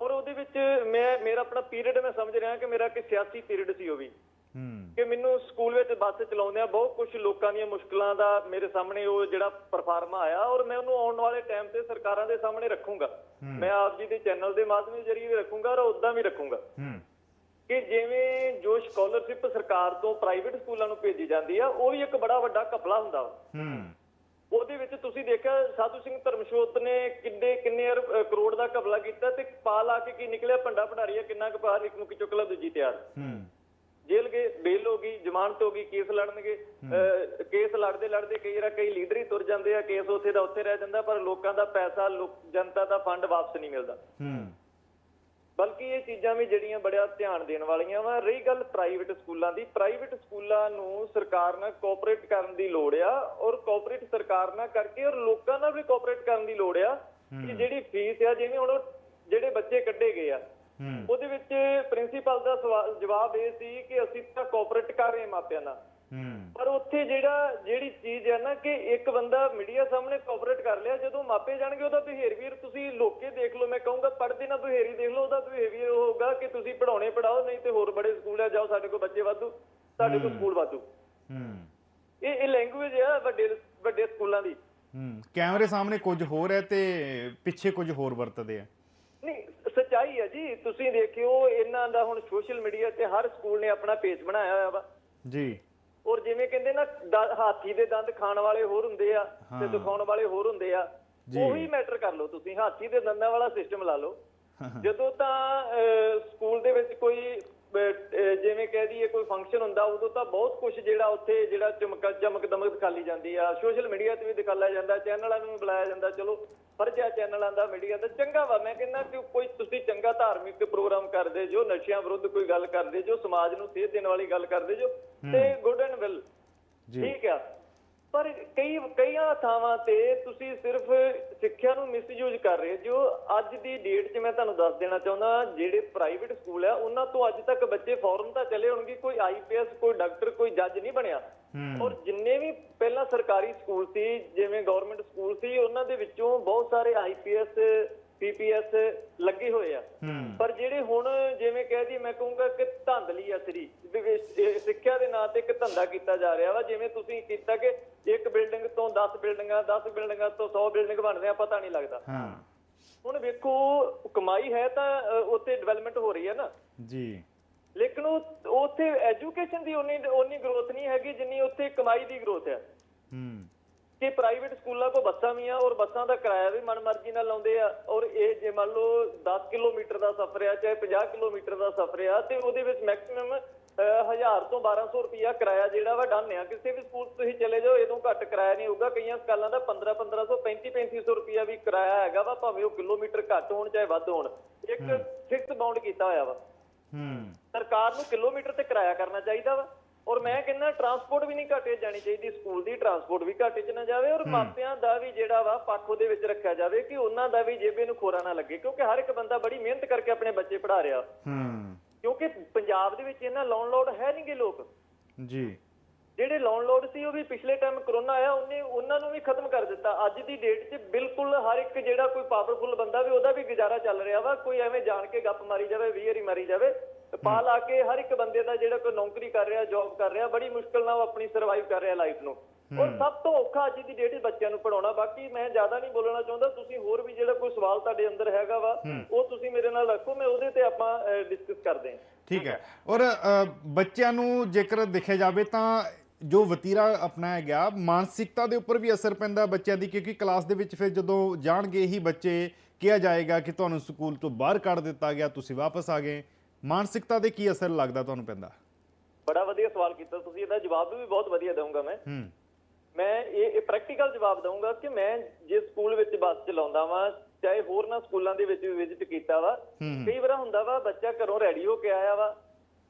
ਔਰ ਉਹਦੇ ਵਿੱਚ ਮੈਂ ਮੇਰਾ ਆਪਣਾ ਪੀਰੀਅਡ ਮੈਂ ਸਮਝ ਰਿਹਾ ਕਿ ਮੇਰਾ ਕਿ ਸਿਆਸੀ ਪੀਰੀਅਡ ਸੀ ਉਹ ਵੀ। ਹੂੰ। ਕਿ ਮੈਨੂੰ ਸਕੂਲ ਵਿੱਚ ਬੱਸ ਚਲਾਉਂਦਿਆਂ ਬਹੁਤ ਕੁਝ ਲੋਕਾਂ ਦੀਆਂ ਮੁਸ਼ਕਲਾਂ ਦਾ ਮੇਰੇ ਸਾਹਮਣੇ ਉਹ ਜਿਹੜਾ ਪਰਫਾਰਮਾ ਆਇਆ ਔਰ ਮੈਂ ਉਹਨੂੰ ਆਉਣ ਵਾਲੇ ਟਾਈਮ ਤੇ ਸਰਕਾਰਾਂ ਦੇ ਸਾਹਮਣੇ ਰੱਖੂੰਗਾ। ਮੈਂ ਆਪ ਜੀ ਦੇ ਚੈਨਲ ਦੇ ਮਾਧਿਅਮ ਜਰੀਏ ਵੀ ਰੱਖੂੰਗਾ ਔਰ ਉਦਾਂ ਵੀ ਰੱਖੂੰਗਾ। ਹੂੰ। ਕਿ ਜਿਵੇਂ ਜੋ ਸਕਾਲਰਸ਼ਿਪ ਸਰਕਾਰ ਤੋਂ ਪ੍ਰਾਈਵੇਟ ਸਕੂਲਾਂ ਨੂੰ ਭੇਜੀ ਜਾਂਦੀ ਆ ਉਹ ਵੀ ਇੱਕ ਬੜਾ ਵੱਡਾ ਘਪਲਾ ਹੁੰਦਾ ਹੂੰ। ਉਹਦੇ ਵਿੱਚ ਤੁਸੀਂ ਦੇਖਿਆ ਸਾਧੂ ਸਿੰਘ ਧਰਮਸ਼ੋਤ ਨੇ ਕਿੰਨੇ ਕਿੰਨੇ ਕਰੋੜ ਦਾ ਘਪਲਾ ਕੀਤਾ ਤੇ ਪਾ ਲਾ ਕੇ ਕੀ ਨਿਕਲਿਆ? ਭੰਡਾ ਭੰਡਾਰੀਆ ਕਿੰਨਾ ਕੁ ਬਾਹਰ ਇੱਕ ਮੁੱਕੀ ਚੁੱਕ ਲਾ ਦੂਜੀ ਤਿਆਰ। ਹੂੰ। ਜੇਲ੍ਹ ਗਏ ਬੇਲ ਹੋ ਗਈ ਜ਼ਮਾਨਤ ਹੋ ਗਈ ਕੇਸ ਲੜਨਗੇ। ਕੇਸ ਲੜਦੇ ਲੜਦੇ ਕਈ ਵਾਰ ਕਈ ਲੀਡਰ ਹੀ ਤੁਰ ਜਾਂਦੇ ਆ ਕੇਸ ਉੱਥੇ ਦਾ ਉੱਥੇ ਰਹਿ ਜਾਂਦਾ ਪਰ ਲੋਕਾਂ ਦਾ ਪੈਸਾ ਜਨਤਾ ਦਾ ਫੰਡ ਵਾਪਸ ਨਹੀਂ ਮਿਲਦਾ। ਹੂੰ। ਬਲਕਿ ਇਹ ਚੀਜ਼ਾਂ ਵੀ ਜਿਹੜੀਆਂ ਬੜਾ ਧਿਆਨ ਦੇਣ ਵਾਲੀਆਂ ਵਾ। ਰਹੀ ਗੱਲ ਪ੍ਰਾਈਵੇਟ ਸਕੂਲਾਂ ਦੀ। ਪ੍ਰਾਈਵੇਟ ਸਕੂਲਾਂ ਨੂੰ ਸਰਕਾਰ ਨਾਲ ਕੋਆਪਰੇਟ ਕਰਨ ਦੀ ਲੋੜ ਆ ਔਰ ਕੋਆਪਰੇਟ ਸਰਕਾਰ ਨਾਲ ਕਰਕੇ ਔਰ ਲੋਕਾਂ ਨਾਲ ਵੀ ਕੋਆਪਰੇਟ ਕਰਨ ਦੀ ਲੋੜ ਆ ਕਿ ਜਿਹੜੀ ਫੀਸ ਆ ਜਿਵੇਂ ਹੁਣ ਜਿਹੜੇ ਬੱਚੇ ਕੱਢੇ ਗਏ ਆ ਉਹਦੇ ਵਿੱਚ ਪ੍ਰਿੰਸੀਪਲ ਦਾ ਜਵਾਬ ਇਹ ਸੀ ਕਿ ਅਸੀਂ ਤਾਂ ਕੋਆਪਰੇਟ ਕਰ ਰਹੇ ਮਾਪਿਆਂ ਨਾਲ। ਪਰ ਉੱਥੇ ਜਿਹੜਾ ਜਿਹੜੀ ਚੀਜ਼ ਹੈ ਨਾ ਕਿ ਇੱਕ ਬੰਦਾ ਮੀਡੀਆ ਸਾਹਮਣੇ ਕੋਆਪਰੇਟ ਕਰ ਲਿਆ ਜਦੋਂ ਮਾਪੇ ਜਾਣਗੇ ਉਹਦਾ ਬਿਹੇਵੀਅਰ ਤੁਸੀਂ ਲੋਕੇ ਦੇਖ ਲਓ ਮੈਂ ਕਹੂੰਗਾ ਪੜ੍ਹਦੇ ਨਾ ਬਿਹੇਵੀਅਰ ਦੇਖ ਲਓ ਉਹਦਾ ਬਿਹੇਵੀਅਰ ਹੋਊਗਾ ਕਿ ਤੁਸੀਂ ਪੜਾਉਣੇ ਪੜਾਓ ਨਹੀਂ ਤੇ ਹੋਰ ਬੜੇ ਸਕੂਲ ਆ ਜਾਓ ਸਾਡੇ ਕੋਲ ਬੱਚੇ ਵਾਧੂ ਸਾਡੇ ਕੋਲ ਸਕੂਲ ਵਾਧੂ। ਹੂੰ। ਇਹ ਇਹ ਲੈਂਗੁਏਜ ਹੈ ਵੱਡੇ ਵੱਡੇ ਸਕੂਲਾਂ ਦੀ। ਹੂੰ ਕੈਮਰੇ ਸਾਹਮਣੇ ਕੁਝ ਹੋਰ ਹੈ ਤੇ ਪਿੱਛੇ ਕੁਝ ਹੋਰ ਵਰਤਦੇ ਆ। ਨਹੀਂ ਸੱਚਾਈ ਹੈ ਜੀ ਤੁਸੀਂ ਦੇਖਿਓ ਇਹਨਾਂ ਦਾ ਹੁਣ ਸੋਸ਼ਲ ਮੀਡੀਆ ਤੇ ਹਰ ਸਕੂਲ ਨੇ ਆਪਣਾ ਪੇਜ ਬਣਾਇਆ ਹੋਇਆ ਵਾ। ਜੀ। ਔਰ ਜਿਵੇਂ ਕਹਿੰਦੇ ਨਾ ਦ- ਹਾਥੀ ਦੇ ਦੰਦ ਖਾਣ ਵਾਲੇ ਹੋਰ ਹੁੰਦੇ ਆ ਤੇ। ਦਿਖਾਉਣ ਵਾਲੇ ਹੋਰ ਹੁੰਦੇ ਆ ਜੀ। ਉਹੀ ਮੈਟਰ ਕਰ ਲਓ ਤੁਸੀਂ ਹਾਥੀ ਦੇ ਦੰਦਾਂ ਵਾਲਾ ਸਿਸਟਮ ਲਾ ਲਓ ਜਦੋਂ ਤਾਂ ਅਹ, ਸਕੂਲ ਦੇ ਵਿੱਚ ਕੋਈ ਜਿਵੇਂ ਕਹਿ ਦਈਏ ਕੋਈ ਫੰਕਸ਼ਨ ਹੁੰਦਾ ਉਦੋਂ ਤਾਂ ਬਹੁਤ ਕੁਝ ਜਿਹੜਾ ਉੱਥੇ ਜਿਹੜਾ ਚਮਕ ਚਮਕ ਦਮਕ ਦਿਖਾਲੀ ਜਾਂਦੀ ਆ। ਸੋਸ਼ਲ ਮੀਡੀਆ ਤੇ ਵੀ ਦਿਖਾਲਿਆ ਜਾਂਦਾ ਚੈਨਲਾਂ ਨੂੰ ਵੀ ਬੁਲਾਇਆ ਜਾਂਦਾ ਚਲੋ ਫਰਜ਼ਾ ਚੈਨਲਾਂ ਦਾ ਮੀਡੀਆ ਦਾ ਚੰਗਾ ਵਾ। ਮੈਂ ਕਹਿੰਦਾ ਕਿ ਕੋਈ ਤੁਸੀਂ ਚੰਗਾ ਧਾਰਮਿਕ ਪ੍ਰੋਗਰਾਮ ਕਰਦੇ ਜੋ ਨਸ਼ਿਆਂ ਵਿਰੁੱਧ ਕੋਈ ਗੱਲ ਕਰਦੇ ਜੋ ਸਮਾਜ ਨੂੰ ਸੇਧ ਦੇਣ ਵਾਲੀ ਗੱਲ ਕਰਦੇ ਜੋ ਤੇ ਗੁੱਡ ਐਂਡ ਵੈਲ ਜੀ। ਠੀਕ ਆ? ਪਰ ਕਈ ਕਈਆਂ ਥਾਵਾਂ ਤੇ ਤੁਸੀਂ ਸਿਰਫ ਸਿੱਖਿਆ ਨੂੰ ਮਿਸਯੂਜ਼ ਕਰ ਰਹੇ ਜੋ ਅੱਜ ਦੀ ਡੇਟ 'ਚ ਮੈਂ ਤੁਹਾਨੂੰ ਦੱਸ ਦੇਣਾ ਚਾਹੁੰਦਾ ਜਿਹੜੇ ਪ੍ਰਾਈਵੇਟ ਸਕੂਲ ਆ ਉਹਨਾਂ ਤੋਂ ਅੱਜ ਤੱਕ ਬੱਚੇ ਫੌਰਨ ਤਾਂ ਚਲੇ ਹੋਣਗੇ ਕੋਈ ਆਈਪੀਐਸ ਕੋਈ ਡਾਕਟਰ ਕੋਈ ਜੱਜ ਨਹੀਂ ਬਣਿਆ। ਔਰ ਜਿੰਨੇ ਵੀ ਪਹਿਲਾਂ ਸਰਕਾਰੀ ਸਕੂਲ ਸੀ ਜਿਵੇਂ ਗਵਰਨਮੈਂਟ ਸਕੂਲ ਸੀ ਉਹਨਾਂ ਦੇ ਵਿੱਚੋਂ ਬਹੁਤ ਸਾਰੇ ਆਈਪੀਐਸ ਪੀਪੀਐਸ ਲੱਗੇ ਹੋਏ ਆ। ਪਰ ਜਿਹੜੇ ਹੁਣ ਜਿਵੇਂ ਕਹਿ ਦੀ ਮੈਂ ਕਹੂੰਗਾ ਕਿ ਧਾਂਦਲੀ ਆ ਸਰੀ। ਦੇ ਵਿੱਚ ਇਹ ਸਿੱਖਿਆ ਦੇ ਨਾਂ ਤੇ ਇੱਕ ਧੰਦਾ ਕੀਤਾ ਜਾ ਰਿਹਾ ਵਾ। ਜਿਵੇਂ ਤੁਸੀਂ ਕੀਤਾ ਕਿ ਇੱਕ ਬਿਲਡਿੰਗ ਤੋਂ 10 ਬਿਲਡਿੰਗਾਂ 10 ਬਿਲਡਿੰਗਾਂ ਤੋਂ 100 ਬਿਲਡਿੰਗ ਬਣਦੇ ਆ ਪਤਾ ਨਹੀਂ ਲੱਗਦਾ। ਹਾਂ। ਹੁਣ ਵੇਖੋ ਕਮਾਈ ਹੈ ਤਾਂ ਉੱਥੇ ਡਿਵੈਲਪਮੈਂਟ ਹੋ ਰਹੀ ਹੈ ਨਾ। ਜੀ। ਲੇਕਿਨ ਉਹ ਉੱਥੇ ਐਜੂਕੇਸ਼ਨ ਦੀ ਉਨੀ ਉਨੀ ਗਰੋਥ ਨਹੀਂ ਹੈਗੀ ਜਿੰਨੀ ਉੱਥੇ ਕਮਾਈ ਦੀ ਗਰੋਥ ਹੈ। ਹੂੰ। ਕਿ ਪ੍ਰਾਈਵੇਟ ਸਕੂਲਾਂ ਕੋ ਬੱਸਾਂ ਵੀ ਆ ਔਰ ਬੱਸਾਂ ਦਾ ਕਿਰਾਇਆ ਵੀ ਮਨਮਰਜ਼ੀ ਨਾਲ ਲਾਉਂਦੇ ਆ ਔਰ ਇਹ ਜੇ ਮੰਨ ਲਓ 10 ਕਿਲੋਮੀਟਰ ਦਾ ਸਫ਼ਰ ਆ ਚਾਹੇ 50 ਕਿਲੋਮੀਟਰ ਦਾ ਸਫ਼ਰ ਆ ਤੇ ਉਹਦੇ ਵਿੱਚ ਮੈਕਸਿਮਮ 1000 ਤੋਂ 1200 ਰੁਪਿਆ ਕਿਰਾਇਆ ਜਿਹੜਾ ਵਾ ਡਨ ਆ। ਕਿਸੇ ਵੀ ਸਕੂਲ ਤੁਸੀਂ ਚਲੇ ਜਾਓ ਇਹਦੋਂ ਘੱਟ ਕਿਰਾਇਆ ਨਹੀਂ ਹੋਊਗਾ। ਕਈਆਂ ਸਕਾਲਾਂ ਦਾ 15 1500 35 3500 ਰੁਪਿਆ ਵੀ ਕਿਰਾਇਆ ਹੈਗਾ ਵਾ ਭਾਵੇਂ ਉਹ ਕਿਲੋਮੀਟਰ ਘੱਟ ਹੋਣ ਚਾਹੇ ਵੱਧ ਹੋਣ। ਇੱਕ ਫਿਕਸ ਬਾਉਂਡ ਕੀਤਾ ਹੋਇਆ ਵਾ। ਹੂੰ। ਸਰਕਾਰ ਨੂੰ ਕਿਲੋਮੀਟਰ ਤੇ ਕਿਰਾਇਆ ਕਰਨਾ ਚਾਹੀਦਾ ਵਾ। ਔਰ ਮੈਂ ਕਹਿੰਦਾ ਟਰਾਂਸਪੋਰਟ ਵੀ ਨਹੀਂ ਘਾਟੇ ਜਾਣੀ ਚਾਹੀਦੀ ਸਕੂਲ ਦੀ ਟਰਾਂਸਪੋਰਟ ਵੀ ਘਾਟੇ 'ਚ ਨਾ ਜਾਵੇ ਔਰ ਮਾਪਿਆਂ ਦਾ ਵੀ ਜਿਹੜਾ ਵਾ ਪੱਖ ਉਹਦੇ ਵਿੱਚ ਰੱਖਿਆ ਜਾਵੇ ਕਿ ਉਹਨਾਂ ਦਾ ਵੀ ਜੇਬੇ ਨੂੰ ਖੋਰਾ ਨਾ ਲੱਗੇ ਕਿਉਂਕਿ ਹਰ ਇੱਕ ਬੰਦਾ ਬੜੀ ਮਿਹਨਤ ਕਰਕੇ ਆਪਣੇ ਬੱਚੇ ਪੜ੍ਹਾ ਰਿਹਾ। ਹੂੰ। ਕਿਉਂਕਿ ਪੰਜਾਬ ਦੇ ਵਿੱਚ ਇਹਨਾਂ ਲਾਉਣ ਲੋੜ ਹੈ ਨਹੀਂਗੇ ਲੋਕ। ਜੀ। ਜਿਹੜੇ ਲਾਉਣ ਲੋੜ ਸੀ ਉਹ ਵੀ ਪਿਛਲੇ ਟਾਈਮ ਕਰੋਨਾ ਆਇਆ ਉਹਨੇ ਉਹਨਾਂ ਨੂੰ ਵੀ ਖਤਮ ਕਰ ਦਿੱਤਾ। ਅੱਜ ਦੀ ਡੇਟ 'ਚ ਬਿਲਕੁਲ ਹਰ ਇੱਕ ਜਿਹੜਾ ਕੋਈ ਪਾਵਰਫੁਲ ਬੰਦਾ ਵੀ ਉਹਦਾ ਵੀ ਗੁਜ਼ਾਰਾ ਚੱਲ ਰਿਹਾ ਵਾ ਕੋਈ ਐਵੇਂ ਜਾਣ ਕੇ ਗੱਪ ਮਾਰੀ ਜਾਵੇ ਵਾਰੀ ਮਾਰੀ ਜਾਵੇ। ਪਾ ਲਾ ਕੇ ਹਰ ਇੱਕ ਬੰਦੇ ਦਾ ਜਿਹੜਾ ਕੋਈ ਨੌਕਰੀ ਕਰ ਰਿਹਾ ਜੌਬ ਕਰ ਰਿਹਾ ਬੜੀ ਮੁਸ਼ਕਲ ਨਾਲ ਉਹ ਆਪਣੀ ਸਰਵਾਈਵ ਕਰ ਰਿਹਾ ਲਾਈਫ ਨੂੰ। ਔਰ ਸਭ ਤੋਂ ਔਖਾ ਅੱਜ ਦੀ ਡੇਟ ਬੱਚਿਆਂ ਨੂੰ ਪੜਾਉਣਾ ਬਾਕੀ ਮੈਂ ਜ਼ਿਆਦਾ ਨਹੀਂ ਬੋਲਣਾ ਚਾਹੁੰਦਾ ਤੁਸੀਂ ਹੋਰ ਵੀ ਜਿਹੜਾ ਕੋਈ ਸਵਾਲ ਤੁਹਾਡੇ ਅੰਦਰ ਹੈਗਾ ਵਾ ਉਹ ਤੁਸੀਂ ਮੇਰੇ ਨਾਲ ਰੱਖੋ ਮੈਂ ਉਹਦੇ ਤੇ ਆਪਾਂ ਡਿਸਕਸ ਕਰਦੇ ਹਾਂ। ਠੀਕ ਹੈ। ਔਰ ਬੱਚਿਆਂ ਨੂੰ ਜੇਕਰ ਦੇਖਿਆ ਜਾਵੇ ਤਾਂ ਜੋ ਵਤੀਰਾ ਅਪਣਾਇਆ ਗਿਆ ਮਾਨਸਿਕਤਾ ਦੇ ਉੱਪਰ ਵੀ ਅਸਰ ਪੈਂਦਾ ਬੱਚਿਆਂ ਦੀ ਕਿਉਂਕਿ ਕਲਾਸ ਦੇ ਵਿੱਚ ਫਿਰ ਜਦੋਂ ਜਾਣਗੇ ਹੀ ਬੱਚੇ ਕਿਹਾ ਜਾਏਗਾ ਕਿ ਤੁਹਾਨੂੰ ਸਕੂਲ ਤੋਂ ਬਾਹਰ ਕੱਢ ਦਿੱਤਾ ਗਿਆ ਤੁਸੀਂ ਵਾਪਸ ਆ ਗਏ। ਮਾਨਸਿਕਤਾ ਦੇ ਕੀ ਅਸਰ ਲੱਗਦਾ ਤੁਹਾਨੂੰ ਪੈਂਦਾ? ਬੜਾ ਵਧੀਆ ਸਵਾਲ ਕੀਤਾ ਤੁਸੀਂ ਇਹਦਾ ਜਵਾਬ ਵੀ ਬਹੁਤ ਵਧੀਆ ਦਊਂਗਾ ਮੈਂ। ਹੂੰ। ਮੈਂ ਇਹ ਪ੍ਰੈਕਟੀਕਲ ਜਵਾਬ ਦਊਂਗਾ ਕਿ ਮੈਂ ਜੇ ਸਕੂਲ ਵਿੱਚ ਬੱਸ ਚਲਾਉਂਦਾ ਵਾਂ ਚਾਹੇ ਹੋਰ ਨਾ ਸਕੂਲਾਂ ਦੇ ਵਿੱਚ ਵੀ ਵਿਜ਼ਿਟ ਕੀਤਾ ਵਾ। ਕਈ ਵਾਰ ਹੁੰਦਾ ਵਾ ਬੱਚਾ ਘਰੋਂ ਰੈਡੀ ਹੋ ਕੇ ਆਇਆ ਵਾ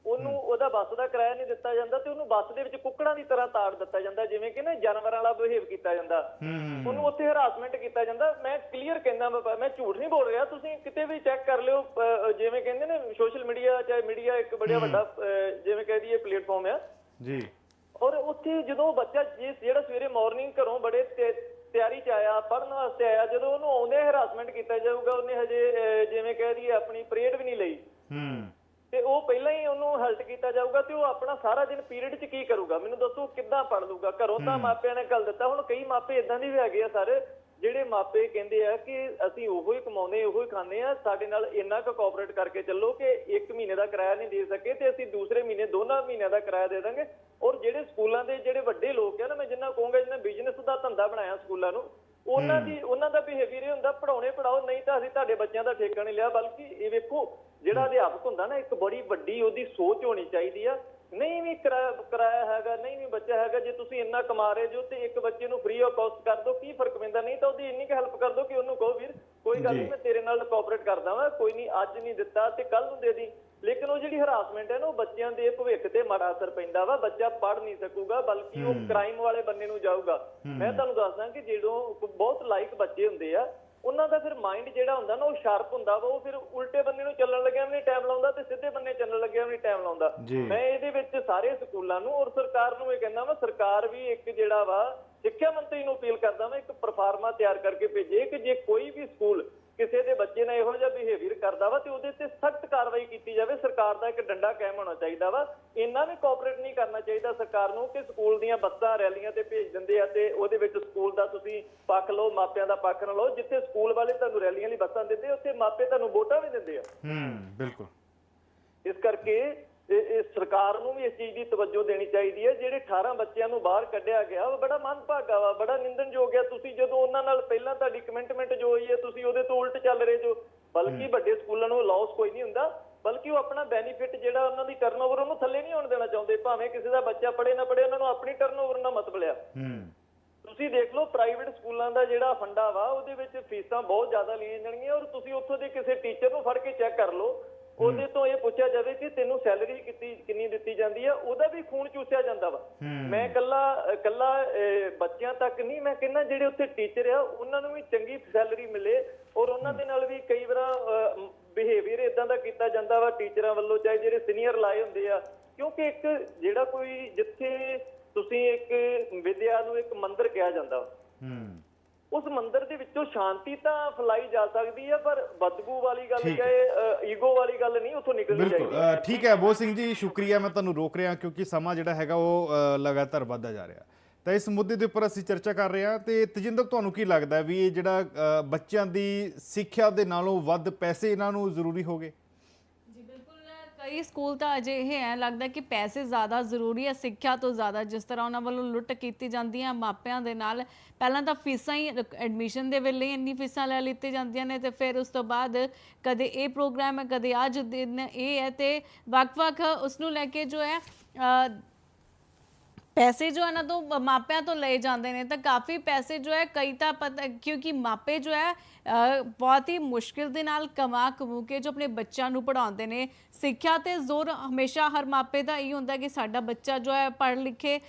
ਉਹਨੂੰ ਉਹਦਾ ਬੱਸ ਦਾ ਕਿਰਾਇਆ ਨਹੀਂ ਦਿੱਤਾ ਜਾਂਦਾ ਤੇ ਉਹਨੂੰ ਬੱਸ ਦੇ ਵਿੱਚ ਕੁੱਕੜਾਂ ਦੀ ਤਰ੍ਹਾਂ ਤਾੜ ਦਿੱਤਾ ਜਾਂਦਾ ਜਿਵੇਂ ਕਿ ਨਾ ਜਾਨਵਰਾਂ ਵਾਲਾ ਬਿਹੇਵ ਕੀਤਾ ਜਾਂਦਾ। ਉਹਨੂੰ ਉੱਥੇ ਹਰਾਸਮੈਂਟ ਕੀਤਾ ਜਾਂਦਾ। ਮੈਂ ਕਲੀਅਰ ਕਹਿੰਦਾ ਮੈਂ ਝੂਠ ਨਹੀਂ ਬੋਲ ਰਿਹਾ ਤੁਸੀਂ ਕਿਤੇ ਵੀ ਚੈੱਕ ਕਰ ਲਿਓ ਜਿਵੇਂ ਕਹਿੰਦੇ ਨੇ ਸੋਸ਼ਲ ਮੀਡੀਆ ਚਾਹੇ ਮੀਡੀਆ ਇੱਕ ਬੜਾ ਵੱਡਾ ਜਿਵੇਂ ਕਹਿ ਦਈਏ ਪਲੇਟਫਾਰਮ ਆ। ਜੀ। ਔਰ ਉੱਥੇ ਜਦੋਂ ਬੱਚਾ ਜਿਹੜਾ ਸਵੇਰੇ ਮਾਰਨਿੰਗ ਘਰੋਂ ਬੜੇ ਤਿਆਰੀ ਚ ਆਇਆ ਪੜਨ ਵਾਸਤੇ ਆਇਆ ਜਦੋਂ ਉਹਨੂੰ ਆਉਂਦੇ ਹਰਾਸਮੈਂਟ ਕੀਤਾ ਜਾਊਗਾ ਉਹਨੇ ਹਜੇ ਜਿਵੇਂ ਕਹਿ ਦਈਏ ਆਪਣੀ ਪਰੇਡ ਵੀ ਨਹੀਂ ਲਈ। ਹੂੰ। ਤੇ ਉਹ ਪਹਿਲਾਂ ਹੀ ਉਹਨੂੰ ਹੈਲਟ ਕੀਤਾ ਜਾਊਗਾ ਤੇ ਉਹ ਆਪਣਾ ਸਾਰਾ ਦਿਨ ਪੀਰੀਅਡ 'ਚ ਕੀ ਕਰੂਗਾ? ਮੈਨੂੰ ਦੱਸੋ ਕਿੱਦਾਂ ਪੜ ਲੂਗਾ ਘਰੋਂ ਤਾਂ ਮਾਪਿਆਂ ਨੇ ਗੱਲ ਦਿੱਤਾ ਹੁਣ ਕਈ ਮਾਪੇ ਇਦਾਂ ਦੇ ਵੀ ਹੈਗੇ ਆ ਸਾਰੇ ਜਿਹੜੇ ਮਾਪੇ ਕਹਿੰਦੇ ਆ ਕਿ ਅਸੀਂ ਉਹੋ ਹੀ ਕਮਾਉਂਦੇ ਉਹੋ ਹੀ ਖਾਂਦੇ ਆ ਸਾਡੇ ਨਾਲ ਇੰਨਾ ਕੁ ਕੋਆਪਰੇਟ ਕਰਕੇ ਚੱਲੋ ਕਿ ਇੱਕ ਮਹੀਨੇ ਦਾ ਕਿਰਾਇਆ ਨਹੀਂ ਦੇ ਸਕੇ ਤੇ ਅਸੀਂ ਦੂਸਰੇ ਮਹੀਨੇ ਦੋਨਾਂ ਮਹੀਨਿਆਂ ਦਾ ਕਿਰਾਇਆ ਦੇ ਦਾਂਗੇ। ਔਰ ਜਿਹੜੇ ਸਕੂਲਾਂ ਦੇ ਜਿਹੜੇ ਵੱਡੇ ਲੋਕ ਆ ਨਾ ਮੈਂ ਜਿੰਨਾ ਕਹੂੰਗਾ ਜਿਹਨੇ ਬਿਜ਼ਨਸ ਦਾ ਧੰਦਾ ਬਣਾਇਆ ਸਕੂਲਾਂ ਨੂੰ ਉਹਨਾਂ ਦੀ ਉਹਨਾਂ ਦਾ ਬਿਹੇਵੀਅਰ ਇਹ ਹੁੰਦਾ ਪੜਾਉਣੇ ਪੜਾਓ ਨਹੀਂ ਤਾਂ ਅਸੀਂ ਤੁਹਾਡੇ ਬੱਚਿਆਂ ਦਾ ਠੇਕਾ ਨਹੀਂ ਲਿਆ ਬਲਕਿ ਇਹ ਵੇਖੋ ਜਿਹੜਾ ਅਧਿਆਪਕ ਹੁੰਦਾ ਨਾ ਇੱਕ ਬੜੀ ਵੱਡੀ ਉਹਦੀ ਸੋਚ ਹੋਣੀ ਚਾਹੀਦੀ ਆ। ਨਹੀਂ ਵੀ ਕਿਰਾਇਆ ਹੈਗਾ ਨਹੀਂ ਵੀ ਬੱਚਾ ਹੈਗਾ ਜੇ ਤੁਸੀਂ ਇੰਨਾ ਕਮਾ ਰਹੇ ਜੋ ਤੇ ਇੱਕ ਬੱਚੇ ਨੂੰ ਫ੍ਰੀ ਆਫ ਕਾਸਟ ਕਰ ਦਿਓ ਕੀ ਫ਼ਰਕ ਪੈਂਦਾ? ਨਹੀਂ ਤਾਂ ਉਹਦੀ ਇੰਨੀ ਕੁ ਹੈਲਪ ਕਰ ਦਿਓ ਕਿ ਉਹਨੂੰ ਕਹੋ ਵੀਰ ਕੋਈ ਗੱਲ ਨਹੀਂ ਮੈਂ ਤੇਰੇ ਨਾਲ ਕੋਆਪਰੇਟ ਕਰਦਾ ਵਾਂ ਕੋਈ ਨਹੀਂ ਅੱਜ ਨਹੀਂ ਦਿੱਤਾ ਤੇ ਕੱਲ ਨੂੰ ਦੇ ਦੀ। ਲੇਕਿਨ ਉਹ ਜਿਹੜੀ ਹਰਾਸਮੈਂਟ ਹੈ ਨਾ ਉਹ ਬੱਚਿਆਂ ਦੇ ਭਵਿੱਖ ਤੇ ਮਾੜਾ ਅਸਰ ਪੈਂਦਾ ਵਾ ਬੱਚਾ ਪੜ ਨਹੀਂ ਸਕੂਗਾ ਬਲਕਿ ਉਹ ਕ੍ਰਾਈਮ ਵਾਲੇ ਬੰਨੇ ਨੂੰ ਜਾਊਗਾ। ਮੈਂ ਤੁਹਾਨੂੰ ਦੱਸਦਾ ਕਿ ਜਦੋਂ ਬਹੁਤ ਲਾਈਕ ਬੱਚੇ ਹੁੰਦੇ ਆ ਉਹਨਾਂ ਦਾ ਫਿਰ ਮਾਈਂਡ ਜਿਹੜਾ ਹੁੰਦਾ ਨਾ ਉਹ ਸ਼ਾਰਪ ਹੁੰਦਾ ਵਾ ਉਹ ਫਿਰ ਉਲਟੇ ਬੰਨੇ ਨੂੰ ਚੱਲਣ ਲੱਗਿਆ ਵੀ ਟਾਈਮ ਲਾਉਂਦਾ ਤੇ ਸਿੱਧੇ ਬੰਨੇ ਚੱਲਣ ਲੱਗਿਆ ਵੀ ਟਾਈਮ ਲਾਉਂਦਾ। ਮੈਂ ਇਹਦੇ ਵਿੱਚ ਸਾਰੇ ਸਕੂਲਾਂ ਨੂੰ ਔਰ ਸਰਕਾਰ ਨੂੰ ਇਹ ਕਹਿੰਦਾ ਵਾ ਸਰਕਾਰ ਵੀ ਇੱਕ ਜਿਹੜਾ ਵਾ ਸਿੱਖਿਆ ਮੰਤਰੀ ਨੂੰ ਅਪੀਲ ਕਰਦਾ ਮੈਂ ਇੱਕ ਪਰਫਾਰਮਾ ਤਿਆਰ ਕਰਕੇ ਭੇਜੇ ਕਿ ਜੇ ਕੋਈ ਵੀ ਸਕੂਲ ਕਿਸੇ ਦੇ ਬੱਚੇ ਨਾਲ ਇਹੋ ਜਿਹਾ ਬਿਹੇਵੀਅਰ ਕਰਦਾ ਵਾ ਤੇ ਉਹਦੇ ਤੇ ਸਖਤ ਕਾਰਵਾਈ ਕੀਤੀ ਜਾਵੇ ਸਰਕਾਰ ਦਾ ਇੱਕ ਡੰਡਾ ਕਾਇਮ ਹੋਣਾ ਚਾਹੀਦਾ ਵਾ। ਇੰਨਾ ਵੀ ਕੋਆਪਰੇਟ ਨਹੀਂ ਕਰਨਾ ਚਾਹੀਦਾ ਸਰਕਾਰ ਨੂੰ ਕਿ ਸਕੂਲ ਦੀਆਂ ਬੱਸਾਂ ਰੈਲੀਆਂ ਤੇ ਭੇਜ ਦਿੰਦੇ ਆ ਤੇ ਉਹਦੇ ਵਿੱਚ ਸਕੂਲ ਦਾ ਤੁਸੀਂ ਪੱਖ ਲਓ ਮਾਪਿਆਂ ਦਾ ਪੱਖ ਨਾ ਲਓ। ਜਿੱਥੇ ਸਕੂਲ ਵਾਲੇ ਤੁਹਾਨੂੰ ਰੈਲੀਆਂ ਲਈ ਬੱਸਾਂ ਦਿੰਦੇ ਉੱਥੇ ਮਾਪੇ ਤੁਹਾਨੂੰ ਵੋਟਾਂ ਵੀ ਦਿੰਦੇ ਆ। ਹੂੰ ਬਿਲਕੁਲ। ਇਸ ਕਰਕੇ ਇਹ ਇਹ ਸਰਕਾਰ ਨੂੰ ਵੀ ਇਸ ਚੀਜ਼ ਦੀ ਤਵੱਜੋ ਦੇਣੀ ਚਾਹੀਦੀ ਹੈ। ਜਿਹੜੇ 18 ਬੱਚਿਆਂ ਨੂੰ ਬਾਹਰ ਕੱਢਿਆ ਗਿਆ ਉਹ ਬੜਾ ਮੰਦਭਾਗਾ ਵਾ ਬੜਾ ਨਿੰਦਣਯੋਗ ਹੈ। ਤੁਸੀਂ ਜਦੋਂ ਉਹਨਾਂ ਨਾਲ ਪਹਿਲਾਂ ਤੁਹਾਡੀ ਕਮਿਟਮੈਂਟ ਜੋ ਹੋਈ ਹੈ ਤੁਸੀਂ ਉਹਦੇ ਤੋਂ ਉਲਟ ਚੱਲ ਰਹੇ ਜੋ। ਬਲਕਿ ਵੱਡੇ ਸਕੂਲਾਂ ਨੂੰ ਲਾਸ ਕੋਈ ਨਹੀਂ ਹੁੰਦਾ ਬਲਕਿ ਉਹ ਆਪਣਾ ਬੈਨੀਫਿਟ ਜਿਹੜਾ ਉਹਨਾਂ ਦੀ ਟਰਨਓਵਰ ਉਹਨੂੰ ਥੱਲੇ ਨਹੀਂ ਆਉਣ ਦੇਣਾ ਚਾਹੁੰਦੇ। ਭਾਵੇਂ ਕਿਸੇ ਦਾ ਬੱਚਾ ਪੜੇ ਨਾ ਪੜੇ ਉਹਨਾਂ ਨੂੰ ਆਪਣੀ ਟਰਨਓਵਰ ਨਾਲ ਮਤਲਬ ਲਿਆ। ਤੁਸੀਂ ਦੇਖ ਲਓ ਪ੍ਰਾਈਵੇਟ ਸਕੂਲਾਂ ਦਾ ਜਿਹੜਾ ਫੰਡਾ ਵਾ ਉਹਦੇ ਵਿੱਚ ਫੀਸਾਂ ਬਹੁਤ ਜ਼ਿਆਦਾ ਲਈਆਂ ਜਾਣਗੀਆਂ ਔਰ ਤੁਸੀਂ ਉੱਥੋਂ ਦੇ ਕਿਸੇ ਟੀਚਰ ਨੂੰ ਫੜ ਕੇ ਚੈੱਕ ਕਰ ਲਓ। ਉਹਦੇ ਤੋਂ ਇਹ ਪੁੱਛਿਆ ਜਾਵੇ ਕਿ ਤੈਨੂੰ ਸੈਲਰੀ ਕਿੰਨੀ ਕਿੰਨੀ ਦਿੱਤੀ ਜਾਂਦੀ ਆ ਉਹਦਾ ਵੀ ਖੂਨ ਚੂਸਿਆ ਜਾਂਦਾ ਵਾ। ਮੈਂ ਕੱਲਾ ਕੱਲਾ ਬੱਚਿਆਂ ਤੱਕ ਨਹੀਂ ਮੈਂ ਕਹਿੰਦਾ ਜਿਹੜੇ ਉੱਥੇ ਟੀਚਰ ਆ ਉਹਨਾਂ ਨੂੰ ਵੀ ਚੰਗੀ ਸੈਲਰੀ ਮਿਲੇ ਔਰ ਉਹਨਾਂ ਦੇ ਨਾਲ ਵੀ ਕਈ ਵਾਰ ਬਿਹੇਵੀਅਰ ਇਦਾਂ ਦਾ ਕੀਤਾ ਜਾਂਦਾ ਵਾ ਟੀਚਰਾਂ ਵੱਲੋਂ ਚਾਹੇ ਜਿਹੜੇ ਸੀਨੀਅਰ ਲਾਏ ਹੁੰਦੇ ਆ। ਕਿਉਂਕਿ ਇੱਕ ਜਿਹੜਾ ਕੋਈ ਜਿੱਥੇ ਤੁਸੀਂ ਇੱਕ ਵਿਦਿਆ ਨੂੰ ਇੱਕ ਮੰਦਿਰ ਕਿਹਾ ਜਾਂਦਾ ਵਾ। ਹੂੰ। ਉਸ ਮੰਦਿਰ ਦੇ ਵਿੱਚੋਂ ਸ਼ਾਂਤੀ ਤਾਂ ਫੈਲਾਈ ਜਾ ਸਕਦੀ ਹੈ ਪਰ ਬਦਬੂ ਵਾਲੀ ਗੱਲ ਠੀਕ ਚਾਹੇ ਈਗੋ ਵਾਲੀ ਗੱਲ ਨਹੀਂ ਉੱਥੋਂ ਨਿਕਲਣੀ ਬਿਲਕੁਲ ਚਾਹੀਦੀ ਠੀਕ ਹੈ ਬੋਧ ਸਿੰਘ ਜੀ ਸ਼ੁਕਰੀਆ ਮੈਂ ਤੁਹਾਨੂੰ ਰੋਕ ਰਿਹਾ ਕਿਉਂਕਿ ਸਮਾਂ ਜਿਹੜਾ ਹੈਗਾ ਉਹ ਲਗਾਤਾਰ ਵੱਧਦਾ ਜਾ ਰਿਹਾ। ਤਾਂ ਇਸ ਮੁੱਦੇ ਦੇ ਉੱਪਰ ਅਸੀਂ ਚਰਚਾ ਕਰ ਰਹੇ ਹਾਂ ਤੇ ਤਜਿੰਦਰ ਤੁਹਾਨੂੰ ਕੀ ਲੱਗਦਾ ਵੀ ਇਹ ਜਿਹੜਾ ਬੱਚਿਆਂ ਦੀ ਸਿੱਖਿਆ ਦੇ ਨਾਲੋਂ ਵੱਧ ਪੈਸੇ ਇਹਨਾਂ ਨੂੰ ਜ਼ਰੂਰੀ ਹੋਗੇ ਕਈ ਸਕੂਲ ਤਾਂ ਅਜੇ ਇਹ ਹੈ ਲੱਗਦਾ ਕਿ ਪੈਸੇ ਜ਼ਿਆਦਾ ਜ਼ਰੂਰੀ ਹੈ ਸਿੱਖਿਆ ਤੋਂ ਜ਼ਿਆਦਾ, ਜਿਸ ਤਰ੍ਹਾਂ ਉਹਨਾਂ ਵੱਲੋਂ ਲੁੱਟ ਕੀਤੀ ਜਾਂਦੀ ਹੈ ਮਾਪਿਆਂ ਦੇ ਨਾਲ। ਪਹਿਲਾਂ ਤਾਂ ਫੀਸਾਂ ਹੀ ਐਡਮਿਸ਼ਨ ਦੇ ਵੇਲੇ ਇੰਨੀ ਫੀਸਾਂ ਲੈ ਲਿੱਤੀ ਜਾਂਦੀਆਂ ਨੇ ਤੇ ਫਿਰ ਉਸ ਤੋਂ ਬਾਅਦ ਕਦੇ ਇਹ ਪ੍ਰੋਗਰਾਮ ਹੈ, ਕਦੇ ਅੱਜ ਦਿਨ ਇਹ ਹੈ ਤੇ ਵੱਖ-ਵੱਖ ਉਸ ਨੂੰ ਲੈ ਕੇ ਜੋ ਹੈ ਪੈਸੇ ਜੋ ਇਹਨਾਂ ਤੋਂ ਮਾਪਿਆਂ ਤੋਂ ਲਏ ਜਾਂਦੇ ਨੇ, ਤਾਂ ਕਾਫੀ ਪੈਸੇ ਜੋ ਹੈ ਕਈ ਤਾਂ ਪਤਾ, ਕਿਉਂਕਿ ਮਾਪੇ ਜੋ ਹੈ ਬਹੁਤ ਹੀ ਮੁਸ਼ਕਿਲ ਦੇ ਨਾਲ ਕਮਾ ਕਮੂ ਕੇ ਜੋ ਆਪਣੇ ਬੱਚਿਆਂ ਨੂੰ ਪੜਾਉਂਦੇ ਨੇ। ਸਿੱਖਿਆ ਤੇ ਜ਼ੋਰ ਹਮੇਸ਼ਾ ਹਰ ਮਾਪੇ ਦਾ ਇਹ ਹੁੰਦਾ ਕਿ ਸਾਡਾ ਬੱਚਾ ਜੋ ਹੈ ਪੜ੍ਹ ਲਿਖੇ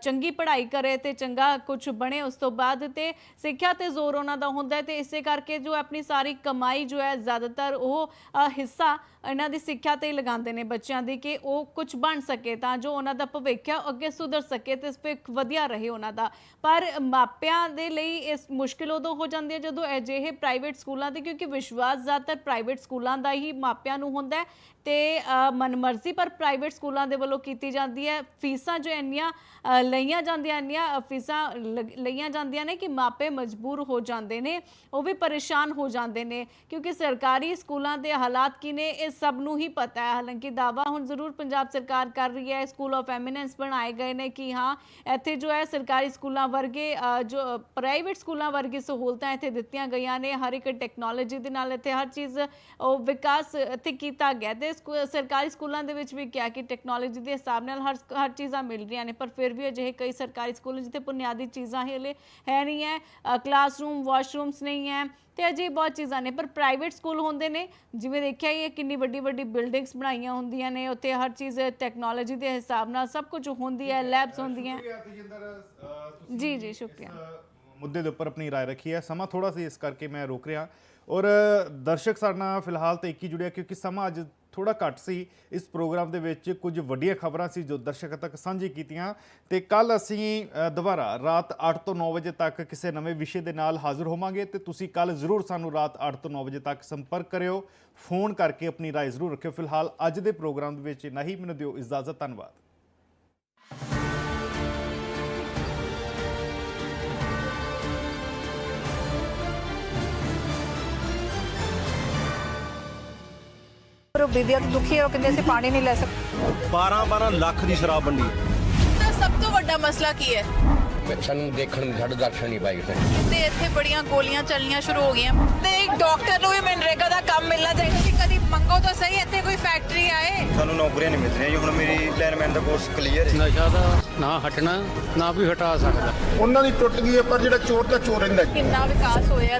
ਚੰਗੀ ਪੜ੍ਹਾਈ ਕਰੇ ਤੇ ਚੰਗਾ ਕੁਝ ਬਣੇ ਉਸ ਤੋਂ ਬਾਅਦ ਤੇ ਸਿੱਖਿਆ ਤੇ ਜ਼ੋਰ ਉਹਨਾਂ ਦਾ ਹੁੰਦਾ ਹੈ ਤੇ ਇਸੇ ਕਰਕੇ ਜੋ ਆਪਣੀ ਸਾਰੀ ਕਮਾਈ ਜੋ ਹੈ ਜ਼ਿਆਦਾਤਰ ਉਹ ਹਿੱਸਾ ਇਹਨਾਂ ਦੀ ਸਿੱਖਿਆ ਤੇ ਲਗਾਉਂਦੇ ਨੇ ਬੱਚਿਆਂ ਦੀ ਕਿ ਉਹ ਕੁਝ ਬਣ ਸਕੇ ਤਾਂ ਜੋ ਉਹਨਾਂ ਦਾ ਭਵਿੱਖ ਅੱਗੇ ਸੁਧਰ ਸਕੇ ਤੇ ਭਵਿੱਖ ਵਧੀਆ ਰਹੇ ਉਹਨਾਂ ਦਾ। ਪਰ ਮਾਪਿਆਂ ਦੇ ਲਈ ਇਸ ਮੁਸ਼ਕਿਲ ਉਦੋਂ ਹੋ ਜਾਂਦੀ ਹੈ ਜਦੋਂ ਅਜਿਹੇ ਪ੍ਰਾਈਵੇਟ ਸਕੂਲਾਂ ਤੇ ਕਿਉਂਕਿ ਵਿਸ਼ਵਾਸ ਜ਼ਿਆਦਾਤਰ ਪ੍ਰਾਈਵੇਟ ਸਕੂਲਾਂ ਦਾ ਹੀ ਮਾਪਿਆਂ ਨੂੰ ਹੁੰਦਾ ਹੈ। ਤੇ ਮਨਮਰਜ਼ੀ ਪਰ ਪ੍ਰਾਈਵੇਟ ਸਕੂਲਾਂ ਦੇ ਵੱਲੋਂ ਕੀਤੀ ਜਾਂਦੀ ਹੈ। ਫੀਸਾਂ ਜੋ ਇੰਨੀਆਂ ਲਈਆਂ ਜਾਂਦੀਆਂ, ਇੰਨੀਆਂ ਫੀਸਾਂ ਲ- ਲਈਆਂ ਜਾਂਦੀਆਂ ਨੇ ਕਿ ਮਾਪੇ ਮਜਬੂਰ ਹੋ ਜਾਂਦੇ ਨੇ, ਉਹ ਵੀ ਪਰੇਸ਼ਾਨ ਹੋ ਜਾਂਦੇ ਨੇ। ਕਿਉਂਕਿ ਸਰਕਾਰੀ ਸਕੂਲਾਂ ਦੇ ਹਾਲਾਤ ਕੀ ਨੇ, ਇਹ ਸਭ ਨੂੰ ਹੀ ਪਤਾ ਹੈ। ਹਾਲਾਂਕਿ ਦਾਵਾ ਹੁਣ ਜ਼ਰੂਰ ਪੰਜਾਬ ਸਰਕਾਰ ਕਰ ਰਹੀ ਹੈ ਸਕੂਲ ਆਫ ਐਮੀਨੈਂਸ ਬਣਾਏ ਗਏ ਨੇ ਕਿ ਹਾਂ, ਇੱਥੇ ਜੋ ਹੈ ਸਰਕਾਰੀ ਸਕੂਲਾਂ ਵਰਗੇ ਜੋ ਪ੍ਰਾਈਵੇਟ ਸਕੂਲਾਂ ਵਰਗੀ ਸਹੂਲਤਾਂ ਇੱਥੇ ਦਿੱਤੀਆਂ ਗਈਆਂ ਨੇ। ਹਰ ਇੱਕ ਟੈਕਨੋਲੋਜੀ ਦੇ ਨਾਲ ਇੱਥੇ ਹਰ ਚੀਜ਼, ਉਹ ਵਿਕਾਸ ਇੱਥੇ ਕੀਤਾ ਗਿਆ। ਤੇ ਸਕੂ- ਸਰਕਾਰੀ ਸਕੂਲਾਂ ਦੇ ਵਿੱਚ ਵੀ ਕਿਹਾ ਕਿ ਟੈਕਨੋਲੋਜੀ ਦੇ ਹਿਸਾਬ ਨਾਲ ਹਰ ਹਰ ਚੀਜ਼ਾਂ ਮਿਲ ਰਹੀਆਂ ਨੇ ਪਰ ਫਿਰ ਵੀ ਅਜਿਹੇ ਕਈ ਸਰਕਾਰੀ ਸਕੂਲ ਜਿੱਥੇ ਬੁਨਿਆਦੀ ਚੀਜ਼ਾਂ ਹਲੇ ਹੈ ਨਹੀਂ ਹੈ ਕਲਾਸਰੂਮ ਵਾਸ਼ਰੂਮਸ ਨਹੀਂ ਹੈ ਤੇ ਅਜੇ ਬਹੁਤ ਚੀਜ਼ਾਂ ਨੇ ਪਰ ਪ੍ਰਾਈਵੇਟ ਸਕੂਲ ਹੁੰਦੇ ਨੇ ਜਿਵੇਂ ਦੇਖਿਆ ਹੀ ਹੈ ਕਿੰਨੀ ਵੱਡੀ ਵੱਡੀ ਬਿਲਡਿੰਗਸ ਬਣਾਈਆਂ ਹੁੰਦੀਆਂ ਨੇ ਉੱਥੇ ਹਰ ਚੀਜ਼ ਟੈਕਨੋਲੋਜੀ ਦੇ ਹਿਸਾਬ ਨਾਲ ਸਭ ਕੁਝ ਹੁੰਦੀ ਹੈ ਲੈਬਸ ਹੁੰਦੀਆਂ ਜੀ ਜੀ ਸ਼ੁਕਰੀਆ ਮੁੱਦੇ ਦੇ ਉੱਪਰ ਆਪਣੀ رائے ਰੱਖੀ ਹੈ ਸਮਾਂ ਥੋੜਾ ਸੀ ਇਸ ਕਰਕੇ ਮੈਂ ਰੋਕ ਰਿਹਾ ਔਰ ਦਰਸ਼ਕ ਸਾਡੇ ਨਾਲ ਫਿਲਹਾਲ ਤਾਂ ਇੱਕ ਹੀ ਜੁੜਿਆ ਕਿਉਂਕਿ ਸਮਾਂ ਅੱਜ ਥੋੜਾ ਘੱਟ ਸੀ ਇਸ ਪ੍ਰੋਗਰਾਮ ਦੇ ਵਿੱਚ ਕੁਝ ਵੱਡੀਆਂ ਖਬਰਾਂ ਸੀ ਜੋ ਦਰਸ਼ਕਾਂ ਤੱਕ ਸਾਂਝੀ ਕੀਤੀਆਂ ਤੇ ਕੱਲ ਅਸੀਂ ਅ, ਦੁਬਾਰਾ ਰਾਤ 8 ਤੋਂ 9 ਵਜੇ ਤੱਕ ਕਿਸੇ ਨਵੇਂ ਵਿਸ਼ੇ ਦੇ ਨਾਲ ਹਾਜ਼ਰ ਹੋਵਾਂਗੇ ਤੇ ਤੁਸੀਂ ਕੱਲ ਜ਼ਰੂਰ ਸਾਨੂੰ ਰਾਤ 8 ਤੋਂ 9 ਵਜੇ ਤੱਕ ਸੰਪਰਕ ਕਰਿਓ ਫੋਨ ਕਰਕੇ ਆਪਣੀ رائے ਜ਼ਰੂਰ ਰੱਖਿਓ ਫਿਲਹਾਲ ਅੱਜ ਦੇ ਪ੍ਰੋਗਰਾਮ ਦੇ ਵਿੱਚ ਨਹੀਂ ਮੈਨੂੰ ਦਿਓ ਇਜਾਜ਼ਤ ਧੰਨਵਾਦ ਪਰ ਉਹ ਬੀਬੀਆਂ ਤਾਂ ਦੁਖੀ ਹੈ ਉਹ ਕਹਿੰਦੇ ਅਸੀਂ ਪਾਣੀ ਨਹੀਂ ਲੈ ਸਕਦੇ 12 12 ਲੱਖ ਦੀ ਸ਼ਰਾਬ ਵੰਡੀ। ਤਾਂ ਸਭ ਤੋਂ ਵੱਡਾ ਮਸਲਾ ਕੀ ਹੈ? ਸਾਨੂੰ ਦੇਖਣ ਨੂੰ ਸਾਡੇ ਦਰਸ਼ਨ ਨਹੀਂ ਪਾਈ ਉੱਥੇ ਤੇ ਇੱਥੇ ਬੜੀਆਂ ਗੋਲੀਆਂ ਚੱਲਣੀਆਂ ਸ਼ੁਰੂ ਹੋ ਗਈਆਂ। ਤੇ ਇੱਕ ਡਾਕਟਰ ਨੂੰ ਵੀ ਮਨਰੇਗਾ ਦਾ ਕੰਮ ਮਿਲਣਾ ਚਾਹੀਦਾ ਕਿ ਕਦੀ ਮੰਗੋ ਤਾਂ ਸਹੀ ਇੱਥੇ ਕੋਈ ਫੈਕਟਰੀ ਆਏ? ਸਾਨੂੰ ਨੌਕਰੀਆਂ ਨਹੀਂ ਮਿਲ ਰਹੀਆਂ ਜੀ ਹੁਣ ਮੇਰੀ ਲਾਈਨਮੈਨ ਦਾ ਕੋਰਸ ਕਲੀਅਰ ਹੈ। ਨਸ਼ਾ ਦਾ ਨਾ ਹਟਣਾ ਨਾ ਵੀ ਹਟਾ ਸਕਦਾ। ਉਹਨਾਂ ਦੀ ਟੁੱਟ ਗਈ ਹੈ ਪਰ ਜਿਹੜਾ ਚੋਰ ਦਾ ਚੋਰ ਰਹਿੰਦਾ ਕਿੰਨਾ ਵਿਕਾਸ ਹੋਇਆ?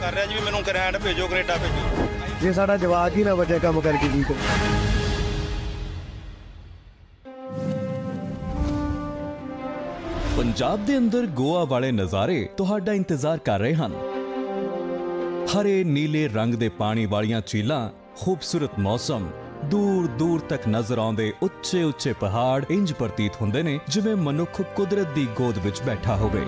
ਕਰ ਰਿਹਾ ਜੀ ਮੈਨੂੰ ਗ੍ਰੈਂਡ ਭੇਜੋ ਕੈਨੇਡਾ ਭੇਜੋ। ਜੇ ਸਾਡਾ ਜਵਾਕ ਹੀ ਨਾ ਬਚੇ ਕੰਮ ਕਰਕੇ ਕੀ ਪੰਜਾਬ ਦੇ ਅੰਦਰ ਗੋਆ ਵਾਲੇ ਨਜ਼ਾਰੇ ਤੁਹਾਡਾ ਇੰਤਜ਼ਾਰ ਕਰ ਰਹੇ ਹਨ। ਹਰੇ, ਨੀਲੇ ਰੰਗ ਦੇ ਪਾਣੀ ਵਾਲੀਆਂ ਝੀਲਾਂ, ਖੂਬਸੂਰਤ ਮੌਸਮ, ਦੂਰ ਦੂਰ ਤੱਕ ਨਜ਼ਰ ਆਉਂਦੇ ਉੱਚੇ ਉੱਚੇ ਪਹਾੜ ਇੰਜ ਪ੍ਰਤੀਤ ਹੁੰਦੇ ਨੇ ਜਿਵੇਂ ਮਨੁੱਖ ਕੁਦਰਤ ਦੀ ਗੋਦ ਵਿੱਚ ਬੈਠਾ ਹੋਵੇ।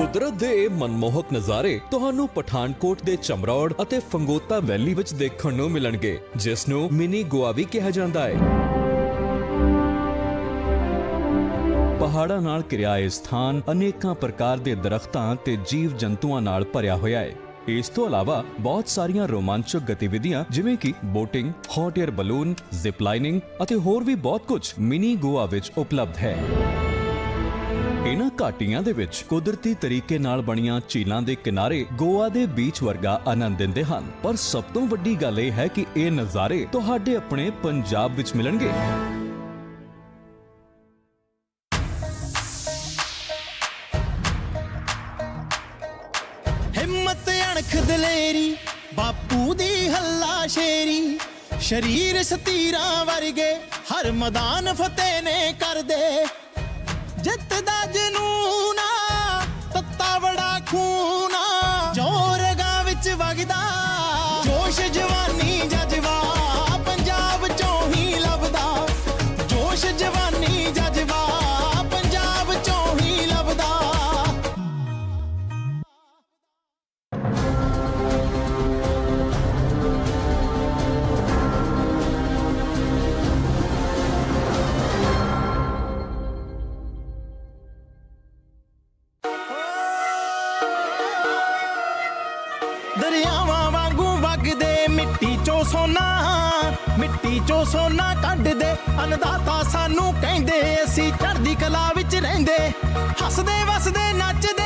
ਕੁਦਰਤ ਦੇ ਇਹ ਮਨਮੋਹਕ ਨਜ਼ਾਰੇ ਤੁਹਾਨੂੰ ਪਠਾਨਕੋਟ ਦੇ ਚਮਰੌੜ ਅਤੇ ਫੰਗੋਤਾ ਵੈਲੀ ਵਿੱਚ ਦੇਖਣ ਨੂੰ ਮਿਲਣਗੇ, ਜਿਸ ਨੂੰ ਮਿਨੀ ਗੋਆ ਵੀ ਕਿਹਾ ਜਾਂਦਾ ਹੈ। ਪਹਾੜਾਂ ਨਾਲ ਘਿਰਿਆ ਇਹ ਸਥਾਨ ਅਨੇਕਾਂ ਪ੍ਰਕਾਰ ਦੇ ਦਰਖਤਾਂ ਤੇ ਜੀਵ ਜੰਤੂਆਂ ਨਾਲ ਭਰਿਆ ਹੋਇਆ ਹੈ। ਇਸ ਤੋਂ ਇਲਾਵਾ ਬਹੁਤ ਸਾਰੀਆਂ ਰੋਮਾਂਚਕ ਗਤੀਵਿਧੀਆਂ, ਜਿਵੇਂ ਕਿ boating, hot air balloon, zip lining ਅਤੇ ਹੋਰ ਵੀ ਬਹੁਤ ਕੁਝ ਮਿਨੀ ਗੋਆ ਵਿੱਚ ਉਪਲਬਧ ਹੈ। ਇਹਨਾਂ ਘਾਟੀਆਂ ਦੇ ਵਿੱਚ ਕੁਦਰਤੀ ਤਰੀਕੇ ਨਾਲ ਬਣੀਆਂ ਝੀਲਾਂ ਦੇ ਕਿਨਾਰੇ ਗੋਆ ਦੇ ਬੀਚ ਵਰਗਾ ਆਨੰਦ ਦਿੰਦੇ ਹਨ। ਪਰ ਸਭ ਤੋਂ ਵੱਡੀ ਗੱਲ ਇਹ ਹੈ ਕਿ ਇਹ ਨਜ਼ਾਰੇ ਤੁਹਾਡੇ ਆਪਣੇ ਪੰਜਾਬ ਵਿੱਚ ਮਿਲਣਗੇ। ਹਿੰਮਤ ਅਣਖ ਦਲੇਰੀ, ਬਾਪੂ ਦੀ ਹੱਲਾ ਸ਼ੇਰੀ, ਸ਼ਰੀਰ ਸਤੀਰਾ ਵਰਗੇ ਹਰ ਮੈਦਾਨ ਫਤਿਹ ਨੇ ਕਰਦੇ। ਜਿੱਤ ਦਾ ਜਨੂਨਾ ਸੋਨਾ ਕੱਢਦੇ ਅਨਦਾਤਾ ਸਾਨੂੰ ਕਹਿੰਦੇ ਅਸੀਂ ਚੜ੍ਹਦੀ ਕਲਾ ਵਿੱਚ ਰਹਿੰਦੇ। ਹੱਸਦੇ ਵਸਦੇ ਨੱਚਦੇ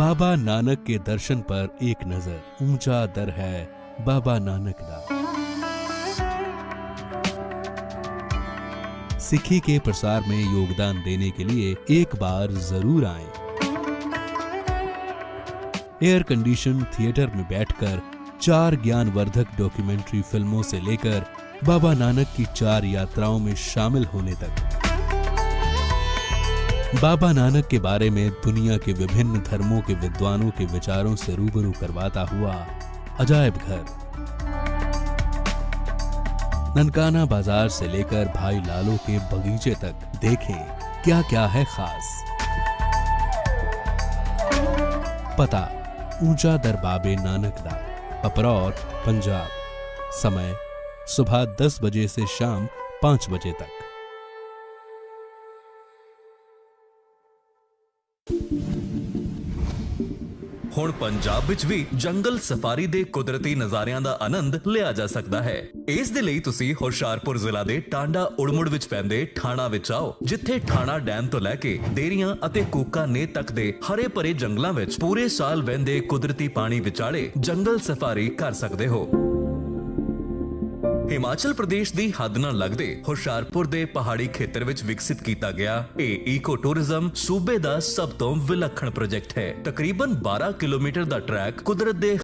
बाबा नानक के दर्शन पर एक नज़र, ऊँचा दर है बाबा नानक दा सिखी के प्रसार में योगदान देने के लिए एक बार ज़रूर आए। एयर कंडीशन थिएटर में बैठकर चार ज्ञानवर्धक डॉक्यूमेंट्री फ़िल्मों से लेकर बाबा नानक की चार यात्राओं में शामिल होने तक। बाबा नानक के बारे में दुनिया के विभिन्न धर्मों के विद्वानों के विचारों से रूबरू करवाता हुआ अजायब घर। ननकाना बाज़ार से लेकर भाई लालो के बगीचे तक देखें क्या क्या है खास। पता, ऊँचा दर दरबाबे नानकदा अपरौर पंजाब। समय, सुबह 10 बजे से शाम 5 बजे तक। ਹੁਣ ਪੰਜਾਬ ਵਿੱਚ ਵੀ ਜੰਗਲ ਸਫਾਰੀ ਦੇ ਕੁਦਰਤੀ ਨਜ਼ਾਰਿਆਂ ਦਾ ਆਨੰਦ ਲਿਆ ਜਾ ਸਕਦਾ ਹੈ। ਇਸ ਦੇ ਲਈ ਤੁਸੀਂ ਹੁਸ਼ਿਆਰਪੁਰ ਜ਼ਿਲ੍ਹਾ ਦੇ ਟਾਂਡਾ ਉੜਮੁੜ ਵਿੱਚ ਪੈਂਦੇ ਠਾਣਾ ਵਿੱਚ ਆਓ, ਜਿੱਥੇ ਠਾਣਾ ਡੈਮ ਤੋਂ ਲੈ ਕੇ ਦੇਰੀਆਂ ਅਤੇ ਕੂਕਾ ਨੇ ਤੱਕ ਦੇ ਹਰੇ ਭਰੇ ਜੰਗਲਾਂ ਵਿੱਚ ਪੂਰੇ ਸਾਲ ਵਹਿੰਦੇ ਕੁਦਰਤੀ ਪਾਣੀ ਵਿਚਾਲੇ ਜੰਗਲ ਸਫਾਰੀ ਕਰ ਸਕਦੇ ਹੋ। ਹਿਮਾਚਲ ਪ੍ਰਦੇਸ਼ ਦੀ ਹੱਦ ਨਾਲ ਲੱਗਦੇ ਹੁਸ਼ਿਆਰਪੁਰ ਦੇ ਪਹਾੜੀ ਖੇਤਰ ਵਿੱਚ ਵਿਕਸਿਤ ਕੀਤਾ ਗਿਆ ਇਹ ਈਕੋ ਟੂਰਿਜ਼ਮ ਸੂਬੇ ਦਾ ਸਭ ਤੋਂ ਵਿਲੱਖਣ ਪ੍ਰੋਜੈਕਟ ਹੈ। ਤਕਰੀਬਨ 12 ਕਿਲੋਮੀਟਰ ਦਾ ਟਰੈਕ ਕੁਦਰਤ ਦੇ